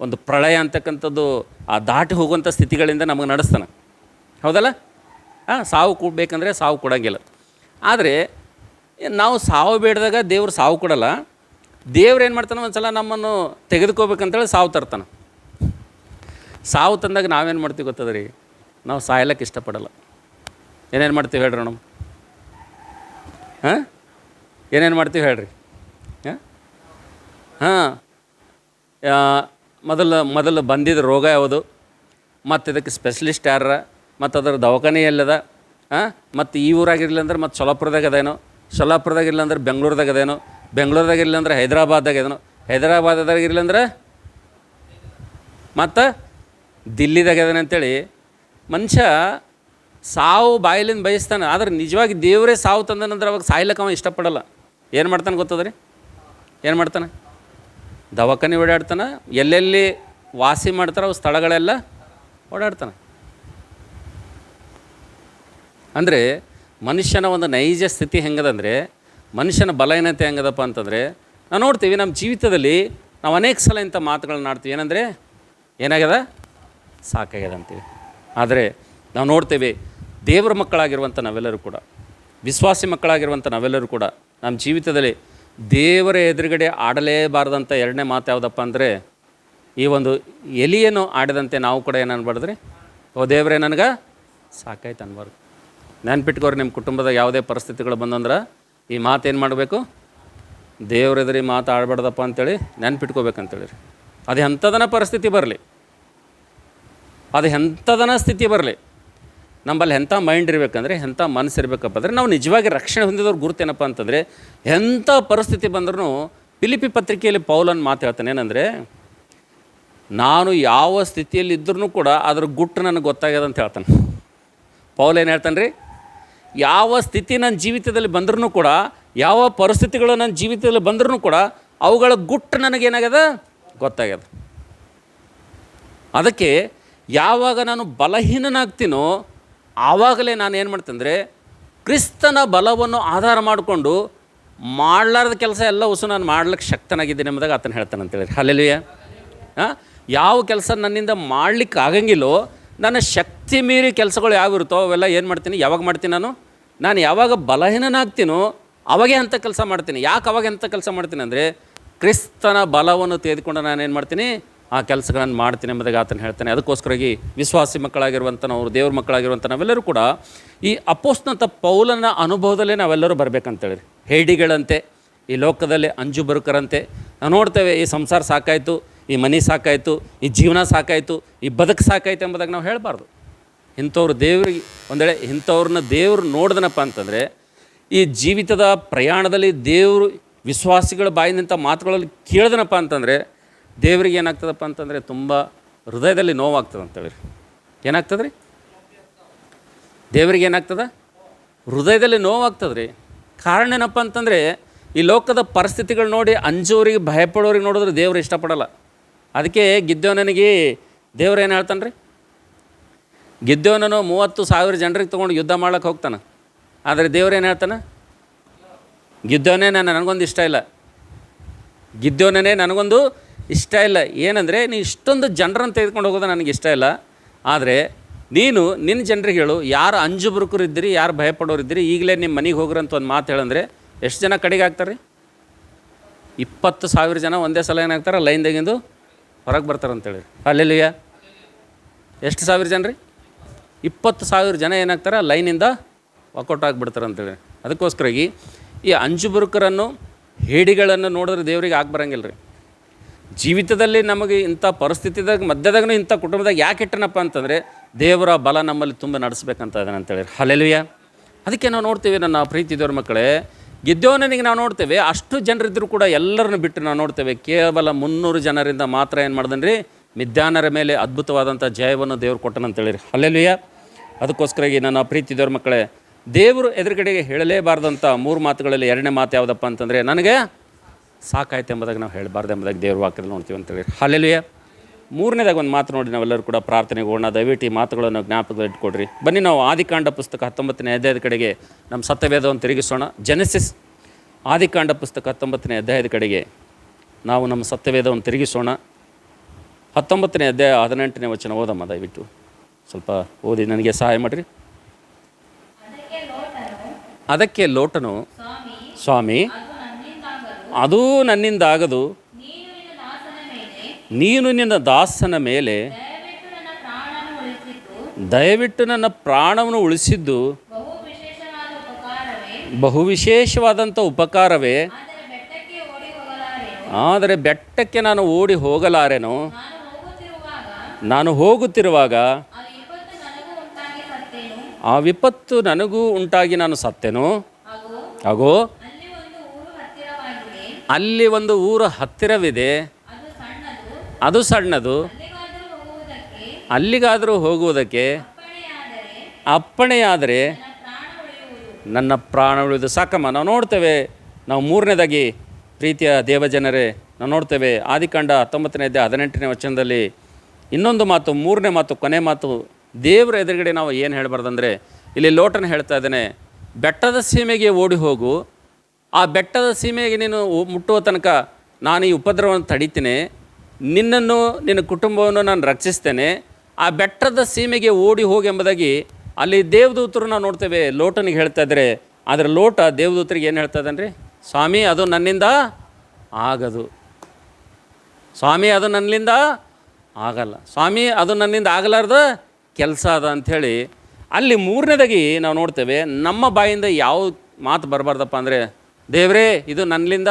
Speaker 1: ಒಂದು ಪ್ರಳಯ ಅಂತಕ್ಕಂಥದ್ದು, ಆ ದಾಟಿ ಹೋಗುವಂಥ ಸ್ಥಿತಿಗಳಿಂದ ನಮಗೆ ನಡೆಸ್ತಾನೆ. ಹೌದಲ್ಲ? ಹಾಂ ಸಾವು ಕೊಡಬೇಕಂದ್ರೆ ಸಾವು ಕೊಡಂಗಿಲ್ಲ. ಆದರೆ, ನಾವು ಸಾವು ಬೇಡದಾಗ ದೇವ್ರು ಸಾವು ಕೊಡಲ್ಲ. ದೇವ್ರು ಏನು ಮಾಡ್ತಾನೆ ಒಂದು ಸಲ ನಮ್ಮನ್ನು ತೆಗೆದುಕೋಬೇಕಂತೇಳಿ ಸಾವು ತರ್ತಾನೆ. ಸಾವು ತಂದಾಗ ನಾವೇನು ಮಾಡ್ತೀವಿ ಗೊತ್ತದ ರೀ ನಾವು ಸಾಯ್ಲಕ್ಕೆ ಇಷ್ಟಪಡಲ್ಲ. ಏನೇನು ಮಾಡ್ತೀವಿ ಹೇಳ್ರಿ ಮೇಡಮ್? ಹಾಂ? ಏನೇನು ಮಾಡ್ತೀವಿ ಹೇಳ್ರಿ? ಹಾಂ? ಹಾಂ. ಮೊದಲು ಮೊದಲು ಬಂದಿದ್ದ ರೋಗ ಯಾವುದು? ಮತ್ತು ಇದಕ್ಕೆ ಸ್ಪೆಷಲಿಸ್ಟ್ ಯಾರ ಮತ್ತು ಅದರ ದವಾಖಾನೆ ಎಲ್ಲದ? ಹಾಂ? ಮತ್ತು ಈ ಊರಾಗಿರಲಿಲ್ಲ ಅಂದ್ರೆ ಮತ್ತು ಸೊಲಾಪುರದಾಗ ಅದೇನೋ? ಸೊಲಾಪುರದಾಗ ಇಲ್ಲ ಅಂದ್ರೆ ಬೆಂಗ್ಳೂರ್ದಾಗ ಅದೇನೋ? ಬೆಂಗಳೂರದಾಗ ಇರಲಿಲ್ಲ ಅಂದ್ರೆ ಹೈದ್ರಾಬಾದ್ದಾಗ ಅದೇನೋ ಹೈದ್ರಾಬಾದದಾಗ ಇರಲಿಲ್ಲ ಅಂದ್ರೆ ಮತ್ತು ದಿಲ್ಲಿದಾಗ ಅದೇನೆ ಅಂತೇಳಿ, ಮನುಷ್ಯ ಸಾವು ಬಾಯಿಲಿಂದ ಬಯಸ್ತಾನೆ, ಆದ್ರೆ ನಿಜವಾಗಿ ದೇವರೇ ಸಾವು ತಂದನಂದ್ರೆ ಅವಾಗ ಸಾಯ್ಲಕ್ಕೆ ಅವ ಇಷ್ಟಪಡಲ್ಲ. ಏನು ಮಾಡ್ತಾನೆ ಗೊತ್ತದ್ರಿ? ಏನು ಮಾಡ್ತಾನೆ? ದವಾಖಾನೆ ಓಡಾಡ್ತಾನೆ, ಎಲ್ಲೆಲ್ಲಿ ವಾಸಿ ಮಾಡ್ತಾರೆ ಅವು ಸ್ಥಳಗಳೆಲ್ಲ ಓಡಾಡ್ತಾನೆ. ಅಂದರೆ ಮನುಷ್ಯನ ಒಂದು ನೈಜ ಸ್ಥಿತಿ ಹೆಂಗದಂದರೆ, ಮನುಷ್ಯನ ಬಲಹೀನತೆ ಹೆಂಗದಪ್ಪ ಅಂತಂದರೆ, ನಾವು ನೋಡ್ತೀವಿ ನಮ್ಮ ಜೀವಿತದಲ್ಲಿ ನಾವು ಅನೇಕ ಸಲ ಇಂಥ ಮಾತುಗಳನ್ನ ಆಡ್ತೀವಿ. ಏನಂದರೆ, ಏನಾಗ್ಯದ? ಸಾಕಾಗ್ಯದ ಅಂತೀವಿ ಆದರೆ ನಾವು ನೋಡ್ತೇವೆ ದೇವರ ಮಕ್ಕಳಾಗಿರುವಂಥ ನಾವೆಲ್ಲರೂ ಕೂಡ, ವಿಶ್ವಾಸಿ ಮಕ್ಕಳಾಗಿರುವಂಥ ನಾವೆಲ್ಲರೂ ಕೂಡ ನಮ್ಮ ಜೀವಿತದಲ್ಲಿ ದೇವರ ಎದುರುಗಡೆ ಆಡಲೇಬಾರ್ದಂಥ ಎರಡನೇ ಮಾತು ಯಾವುದಪ್ಪ ಅಂದರೆ, ಈ ಒಂದು ಎಲಿಯನ್ನು ಆಡಿದಂತೆ ನಾವು ಕೂಡ ಏನು ಅನ್ಬಾರ್ದ್ರಿ ಓ ದೇವರೇ ನನಗೆ ಸಾಕಾಯ್ತು ಅನ್ಬಾರ್ದು ನೆನ್ಪಿಟ್ಕೋರಿ ನಿಮ್ಮ ಕುಟುಂಬದಾಗ ಯಾವುದೇ ಪರಿಸ್ಥಿತಿಗಳು ಬಂದಂದ್ರೆ ಈ ಮಾತು ಏನು ಮಾಡಬೇಕು? ದೇವರೆದುರಿ ಮಾತು ಆಡಬಾರ್ದಪ್ಪ ಅಂತೇಳಿ ನೆನ್ಪಿಟ್ಕೋಬೇಕಂತೇಳಿ ಅದು ಎಂಥದನ ಪರಿಸ್ಥಿತಿ ಬರಲಿ. ಅದು ಎಂಥದನ ಸ್ಥಿತಿ ಬರಲಿ. ನಮ್ಮಲ್ಲಿ ಎಂಥ ಮೈಂಡ್ ಇರಬೇಕಂದ್ರೆ, ಎಂಥ ಮನಸ್ಸು ಇರಬೇಕಪ್ಪ ಅಂದರೆ, ನಾವು ನಿಜವಾಗಿ ರಕ್ಷಣೆ ಹೊಂದಿದವ್ರ ಗುರುತೇನಪ್ಪ ಅಂತಂದರೆ, ಎಂಥ ಪರಿಸ್ಥಿತಿ ಬಂದ್ರೂ ಪಿಲಿಪಿ ಪತ್ರಿಕೆಯಲ್ಲಿ ಪೌಲನ್ನು ಮಾತು ಹೇಳ್ತಾನೆ ಏನಂದರೆ, ನಾನು ಯಾವ ಸ್ಥಿತಿಯಲ್ಲಿ ಇದ್ರೂ ಕೂಡ ಅದ್ರ ಗುಟ್ಟು ನನಗೆ ಗೊತ್ತಾಗ್ಯದ ಅಂತ ಹೇಳ್ತಾನೆ. ಪೌಲ್ ಏನು ಹೇಳ್ತಾನೆ ರೀ ಯಾವ ಸ್ಥಿತಿ ನನ್ನ ಜೀವಿತದಲ್ಲಿ ಬಂದ್ರೂ ಕೂಡ, ಯಾವ ಪರಿಸ್ಥಿತಿಗಳು ನನ್ನ ಜೀವಿತದಲ್ಲಿ ಬಂದ್ರೂ ಕೂಡ, ಅವುಗಳ ಗುಟ್ಟು ನನಗೇನಾಗ್ಯದ? ಗೊತ್ತಾಗ್ಯದ. ಅದಕ್ಕೆ ಯಾವಾಗ ನಾನು ಬಲಹೀನನಾಗ್ತೀನೋ ಆವಾಗಲೇ ನಾನು ಏನು ಮಾಡ್ತಂದರೆ ಕ್ರಿಸ್ತನ ಬಲವನ್ನು ಆಧಾರ ಮಾಡಿಕೊಂಡು ಮಾಡಲಾರ್ದ ಕೆಲಸ ಎಲ್ಲ ಉಸು ನಾನು ಮಾಡ್ಲಿಕ್ಕೆ ಶಕ್ತನಾಗಿದ್ದೀನಿ ಎಂಬುದಾಗ ಆತನ ಹೇಳ್ತಾನೆ ಅಂತೇಳಿ ಅಲ್ಲೆಲ್ಲಿಯ ಯಾವ ಕೆಲಸ ನನ್ನಿಂದ ಮಾಡ್ಲಿಕ್ಕೆ ಆಗಂಗಿಲ್ಲೋ, ನನ್ನ ಶಕ್ತಿ ಮೀರಿ ಕೆಲಸಗಳು ಯಾವಿರುತ್ತೋ ಅವೆಲ್ಲ ಏನು ಮಾಡ್ತೀನಿ, ಯಾವಾಗ ಮಾಡ್ತೀನಿ ನಾನು? ನಾನು ಯಾವಾಗ ಬಲಹೀನನಾಗ್ತೀನೋ ಅವಾಗೇ ಅಂಥ ಕೆಲಸ ಮಾಡ್ತೀನಿ. ಯಾಕೆ ಅವಾಗ ಎಂಥ ಕೆಲಸ ಮಾಡ್ತೀನಿ ಅಂದರೆ, ಕ್ರಿಸ್ತನ ಬಲವನ್ನು ತೆಗೆದುಕೊಂಡು ನಾನು ಏನು ಮಾಡ್ತೀನಿ? ಆ ಕೆಲಸಗಳನ್ನು ಮಾಡ್ತೀನಿ ಎಂಬುದಾಗಿ ಆತನ ಹೇಳ್ತಾನೆ. ಅದಕ್ಕೋಸ್ಕರಾಗಿ ವಿಶ್ವಾಸಿ ಮಕ್ಕಳಾಗಿರುವಂಥ ನಾವು ದೇವ್ರ ಮಕ್ಕಳಾಗಿರುವಂಥ ನಾವೆಲ್ಲರೂ ಕೂಡ ಈ ಅಪೋಸ್ನಂಥ ಪೌಲನ ಅನುಭವದಲ್ಲೇ ನಾವೆಲ್ಲರೂ ಬರಬೇಕಂತೇಳಿ ಹೇಡಿಗಳಂತೆ, ಈ ಲೋಕದಲ್ಲಿ ಅಂಜು ಬರುಕರಂತೆ ನಾವು ನೋಡ್ತೇವೆ, ಈ ಸಂಸಾರ ಸಾಕಾಯಿತು, ಈ ಮನೆ ಸಾಕಾಯಿತು, ಈ ಜೀವನ ಸಾಕಾಯಿತು, ಈ ಬದುಕು ಸಾಕಾಯಿತು ಎಂಬುದಾಗಿ ನಾವು ಹೇಳಬಾರ್ದು. ಇಂಥವ್ರು ದೇವ್ರಿಗೆ ಒಂದೇಳೆ ಇಂಥವ್ರನ್ನ ದೇವ್ರು ನೋಡಿದನಪ್ಪ ಅಂತಂದರೆ, ಈ ಜೀವಿತದ ಪ್ರಯಾಣದಲ್ಲಿ ದೇವರು ವಿಶ್ವಾಸಿಗಳ ಬಾಯಿನಂಥ ಮಾತುಗಳಲ್ಲಿ ಕೇಳಿದನಪ್ಪ ಅಂತಂದರೆ ದೇವ್ರಿಗೆ ಏನಾಗ್ತದಪ್ಪ ಅಂತಂದರೆ ತುಂಬ ಹೃದಯದಲ್ಲಿ ನೋವಾಗ್ತದೆ ಅಂತೇಳಿ ಏನಾಗ್ತದೆ ರೀ ದೇವರಿಗೆ ಏನಾಗ್ತದ? ಹೃದಯದಲ್ಲಿ ನೋವಾಗ್ತದೆ ರೀ ಕಾರಣ ಏನಪ್ಪ ಅಂತಂದರೆ, ಈ ಲೋಕದ ಪರಿಸ್ಥಿತಿಗಳು ನೋಡಿ ಅಂಜೋರಿಗೆ ಭಯಪಡೋರಿಗೆ ನೋಡಿದ್ರೆ ದೇವರು ಇಷ್ಟಪಡಲ್ಲ. ಅದಕ್ಕೆ ಗಿದ್ದವನಿಗೆ ದೇವ್ರು ಏನು ಹೇಳ್ತಾನೆ ರೀ ಗಿದ್ದೋನನು ಮೂವತ್ತು ಸಾವಿರ ಜನರಿಗೆ ತೊಗೊಂಡು ಯುದ್ಧ ಮಾಡ್ಲಿಕ್ಕೆ ಹೋಗ್ತಾನೆ. ಆದರೆ ದೇವ್ರು ಏನು ಹೇಳ್ತಾನೆ? ಗೆದ್ದೋನೇ ನಾನು ನನಗೊಂದು ಇಷ್ಟ ಇಲ್ಲ. ಗಿದ್ದೋನೇ ನನಗೊಂದು ಇಷ್ಟ ಇಲ್ಲ. ಏನಂದರೆ, ನೀ ಇಷ್ಟೊಂದು ಜನರನ್ನು ತೆಗೆದುಕೊಂಡು ಹೋಗೋದು ನನಗೆ ಇಷ್ಟ ಇಲ್ಲ. ಆದರೆ, ನೀನು ನಿನ್ನ ಜನರಿಗೆ ಹೇಳು, ಯಾರು ಅಂಜು ಬುರುಕರು ಇದ್ದೀರಿ, ಯಾರು ಭಯಪಡೋರು ಇದ್ದೀರಿ, ಈಗಲೇ ನಿಮ್ಮ ಮನೆಗೆ ಹೋಗ್ರಂತ ಒಂದು ಮಾತು ಹೇಳಂದ್ರೆ, ಎಷ್ಟು ಜನ ಕಡೆಗೆ ಆಗ್ತಾರೆ? ಇಪ್ಪತ್ತು ಸಾವಿರ ಜನ ಒಂದೇ ಸಲ ಏನಾಗ್ತಾರೆ? ಲೈನ್ದಾಗಿಂದು ಹೊರಗೆ ಬರ್ತಾರೆ ಅಂತೇಳಿ ಅಲ್ಲೆಲ್ಲಿಯ ಎಷ್ಟು ಸಾವಿರ ಜನ ರೀ ಇಪ್ಪತ್ತು ಸಾವಿರ ಜನ ಏನಾಗ್ತಾರೆ? ಲೈನಿಂದ ವಾಕೌಟ್ ಆಗಿಬಿಡ್ತಾರೆ ಅಂತೇಳಿ ಅದಕ್ಕೋಸ್ಕರಾಗಿ ಈ ಅಂಜು ಬುರುಕರನ್ನು ಹೇಡಿಗಳನ್ನು ನೋಡಿದ್ರೆ ದೇವರಿಗೆ ಆಗಿ ಬರಂಗಿಲ್ಲ ರೀ ಜೀವಿತದಲ್ಲಿ ನಮಗೆ ಇಂಥ ಪರಿಸ್ಥಿತಿದಾಗ ಮಧ್ಯದಾಗೂ ಇಂಥ ಕುಟುಂಬದಾಗ ಯಾಕೆ ಇಟ್ಟನಪ್ಪ ಅಂತಂದರೆ, ದೇವರ ಬಲ ನಮ್ಮಲ್ಲಿ ತುಂಬ ನಡೆಸ್ಬೇಕಂತ ಇದ್ದಾನೆ ಅಂತೇಳಿ ಹಲೆಲುಯ ಅದಕ್ಕೆ ನಾವು ನೋಡ್ತೀವಿ ನನ್ನ ಪ್ರೀತಿ ದೇವ್ರ ಮಕ್ಕಳೇ ಗಿದ್ದೋನಿಗೆ ನಾವು ನೋಡ್ತೇವೆ, ಅಷ್ಟು ಜನರಿದ್ದರೂ ಕೂಡ ಎಲ್ಲರನ್ನು ಬಿಟ್ಟು ನಾವು ನೋಡ್ತೇವೆ. ಕೇವಲ ಮುನ್ನೂರು ಜನರಿಂದ ಮಾತ್ರ ಏನು ಮಾಡ್ದನ್ ರೀ ಮಿದ್ಯಾನರ ಮೇಲೆ ಅದ್ಭುತವಾದಂಥ ಜಯವನ್ನು ದೇವ್ರು ಕೊಟ್ಟನಂತೇಳಿರಿ ಅದಕ್ಕೋಸ್ಕರ ಈ ನನ್ನ ಪ್ರೀತಿ ದೇವ್ರ ಮಕ್ಕಳೇ, ದೇವರು ಎದುರುಗಡೆಗೆ ಹೇಳಲೇಬಾರ್ದಂಥ ಮೂರು ಮಾತುಗಳಲ್ಲಿ ಎರಡನೇ ಮಾತು ಯಾವುದಪ್ಪ ಅಂತಂದರೆ, ನನಗೆ ಸಾಕಾಯ್ತು ಎಂಬುದಾಗಿ ನಾವು ಹೇಳಬಾರ್ದು ಎಂಬುದಾಗಿ ದೇವ್ರ ವಾಕ್ಯದಲ್ಲಿ ನೋಡ್ತೀವಿ ಅಂತೇಳಿ ಹಲೆಲುಯ ಮೂರನೇದಾಗ ಒಂದು ಮಾತು ನೋಡಿ ನಾವೆಲ್ಲರೂ ಕೂಡ ಪ್ರಾರ್ಥನೆಗೆ ಹೋಗೋಣ ದಯವಿಟ್ಟು ಈ ಮಾತುಗಳನ್ನು ಜ್ಞಾಪಕದಲ್ಲಿ ಇಟ್ಕೊಡ್ರಿ. ಬನ್ನಿ ನಾವು ಆದಿಕಾಂಡ ಪುಸ್ತಕ ಹತ್ತೊಂಬತ್ತನೇ ಅಧ್ಯಾಯದ ಕಡೆಗೆ ನಮ್ಮ ಸತ್ಯವೇದವನ್ನು ತಿರುಗಿಸೋಣ. ಜೆನೆಸಿಸ್ ಆದಿಕಾಂಡ ಪುಸ್ತಕ ಹತ್ತೊಂಬತ್ತನೇ ಅಧ್ಯಾಯದ ಕಡೆಗೆ ನಾವು ನಮ್ಮ ಸತ್ಯವೇದವನ್ನು ತಿರುಗಿಸೋಣ. ಹತ್ತೊಂಬತ್ತನೇ ಅಧ್ಯಾಯ ಹದಿನೆಂಟನೇ ವಚನ ಓದಮ್ಮ ದಯವಿಟ್ಟು. ಸ್ವಲ್ಪ ಓದಿ ನನಗೆ ಸಹಾಯ ಮಾಡಿರಿ. ಅದಕ್ಕೆ ಲೋಟನು ಸ್ವಾಮಿ ಅದು ನನ್ನಿಂದಾಗದು. ನೀನು ನಿನ್ನ ದಾಸನ ಮೇಲೆ ದಯವಿಟ್ಟು ನನ್ನ ಪ್ರಾಣವನ್ನು ಉಳಿಸಿದ್ದು. ಬಹು ವಿಶೇಷವಾದಂಥ ಉಪಕಾರವೇ. ಆದರೆ ಬೆಟ್ಟಕ್ಕೆ ನಾನು ಓಡಿ ಹೋಗಲಾರೆನು? ನಾನು ಹೋಗುತ್ತಿರುವಾಗ ಆ ವಿಪತ್ತು ನನಗೂ ಉಂಟಾಗಿ ನಾನು ಸತ್ತೆನು? ಆಗೋ? ಅಲ್ಲಿ ಒಂದು ಊರ ಹತ್ತಿರವಿದೆ. ಅದು ಸಣ್ಣದು. ಅಲ್ಲಿಗಾದರೂ ಹೋಗುವುದಕ್ಕೆ ಅಪ್ಪಣೆಯಾದರೆ ನನ್ನ ಪ್ರಾಣ ಉಳಿದು ಸಾಕಮ್ಮ, ನಾವು ನೋಡ್ತೇವೆ. ನಾವು ಮೂರನೇದಾಗಿ ಪ್ರೀತಿಯ ದೇವಜನರೇ, ನಾವು ನೋಡ್ತೇವೆ. ಆದಿಕಾಂಡ ಹತ್ತೊಂಬತ್ತನೇ ಅಧ್ಯಾಯ ಹದಿನೆಂಟನೇ ವಚನದಲ್ಲಿ ಇನ್ನೊಂದು ಮಾತು, ಮೂರನೇ ಮಾತು, ಕೊನೆ ಮಾತು. ದೇವರ ಎದುರುಗಡೆ ನಾವು ಏನು ಹೇಳಬಾರ್ದಂದರೆ, ಇಲ್ಲಿ ಲೋಟನ ಹೇಳ್ತಾ ಇದ್ದಾನೆ, ಬೆಟ್ಟದ ಸೀಮೆಗೆ ಓಡಿ ಹೋಗು ಆ ಬೆಟ್ಟದ ಸೀಮೆಗೆ ನೀನು ಮುಟ್ಟುವ ತನಕ ನಾನು ಈ ಉಪದ್ರವವನ್ನು ತಡಿತೀನಿ. ನಿನ್ನನ್ನು, ನಿನ್ನ ಕುಟುಂಬವನ್ನು ನಾನು ರಕ್ಷಿಸ್ತೇನೆ. ಆ ಬೆಟ್ಟದ ಸೀಮೆಗೆ ಓಡಿ ಹೋಗಿ ಎಂಬುದಾಗಿ ಅಲ್ಲಿ ದೇವದೂತರು ನಾವು ನೋಡ್ತೇವೆ. ಲೋಟನಿಗೆ ಹೇಳ್ತಾ ಇದ್ದರೆ. ಅದರ ಲೋಟ ದೇವದೂತರಿಗೆ ಏನು ಹೇಳ್ತಾ ಇದ್ದಾನೆ ರೀ? ಸ್ವಾಮಿ, ಅದು ನನ್ನಿಂದ ಆಗದು. ಸ್ವಾಮಿ, ಅದು ನನ್ನಿಂದ ಆಗಲ್ಲ. ಸ್ವಾಮಿ, ಅದು ನನ್ನಿಂದ ಆಗಲಾರ್ದ ಕೆಲಸ ಅದ ಅಂಥೇಳಿ ಅಲ್ಲಿ ಮೂರನೇದಾಗಿ ನಾವು ನೋಡ್ತೇವೆ, ನಮ್ಮ ಬಾಯಿಂದ ಯಾವ ಮಾತು ಬರಬಾರ್ದಪ್ಪ ಅಂದರೆ ದೇವ್ರೇ, ಇದು ನನ್ನಿಂದ?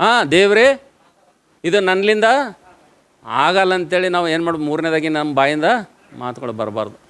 Speaker 1: ಹಾಂ, ದೇವ್ರೇ, ಇದು ನನ್ನಿಂದ? ಆಗಲ್ಲ ಅಂತೇಳಿ ನಾವು ಏನು ಮಾಡ್ಬೋದು ಮೂರನೇದಾಗಿ ನಮ್ಮ ಬಾಯಿಂದ ಮಾತುಗಳು ಬರಬಾರ್ದು.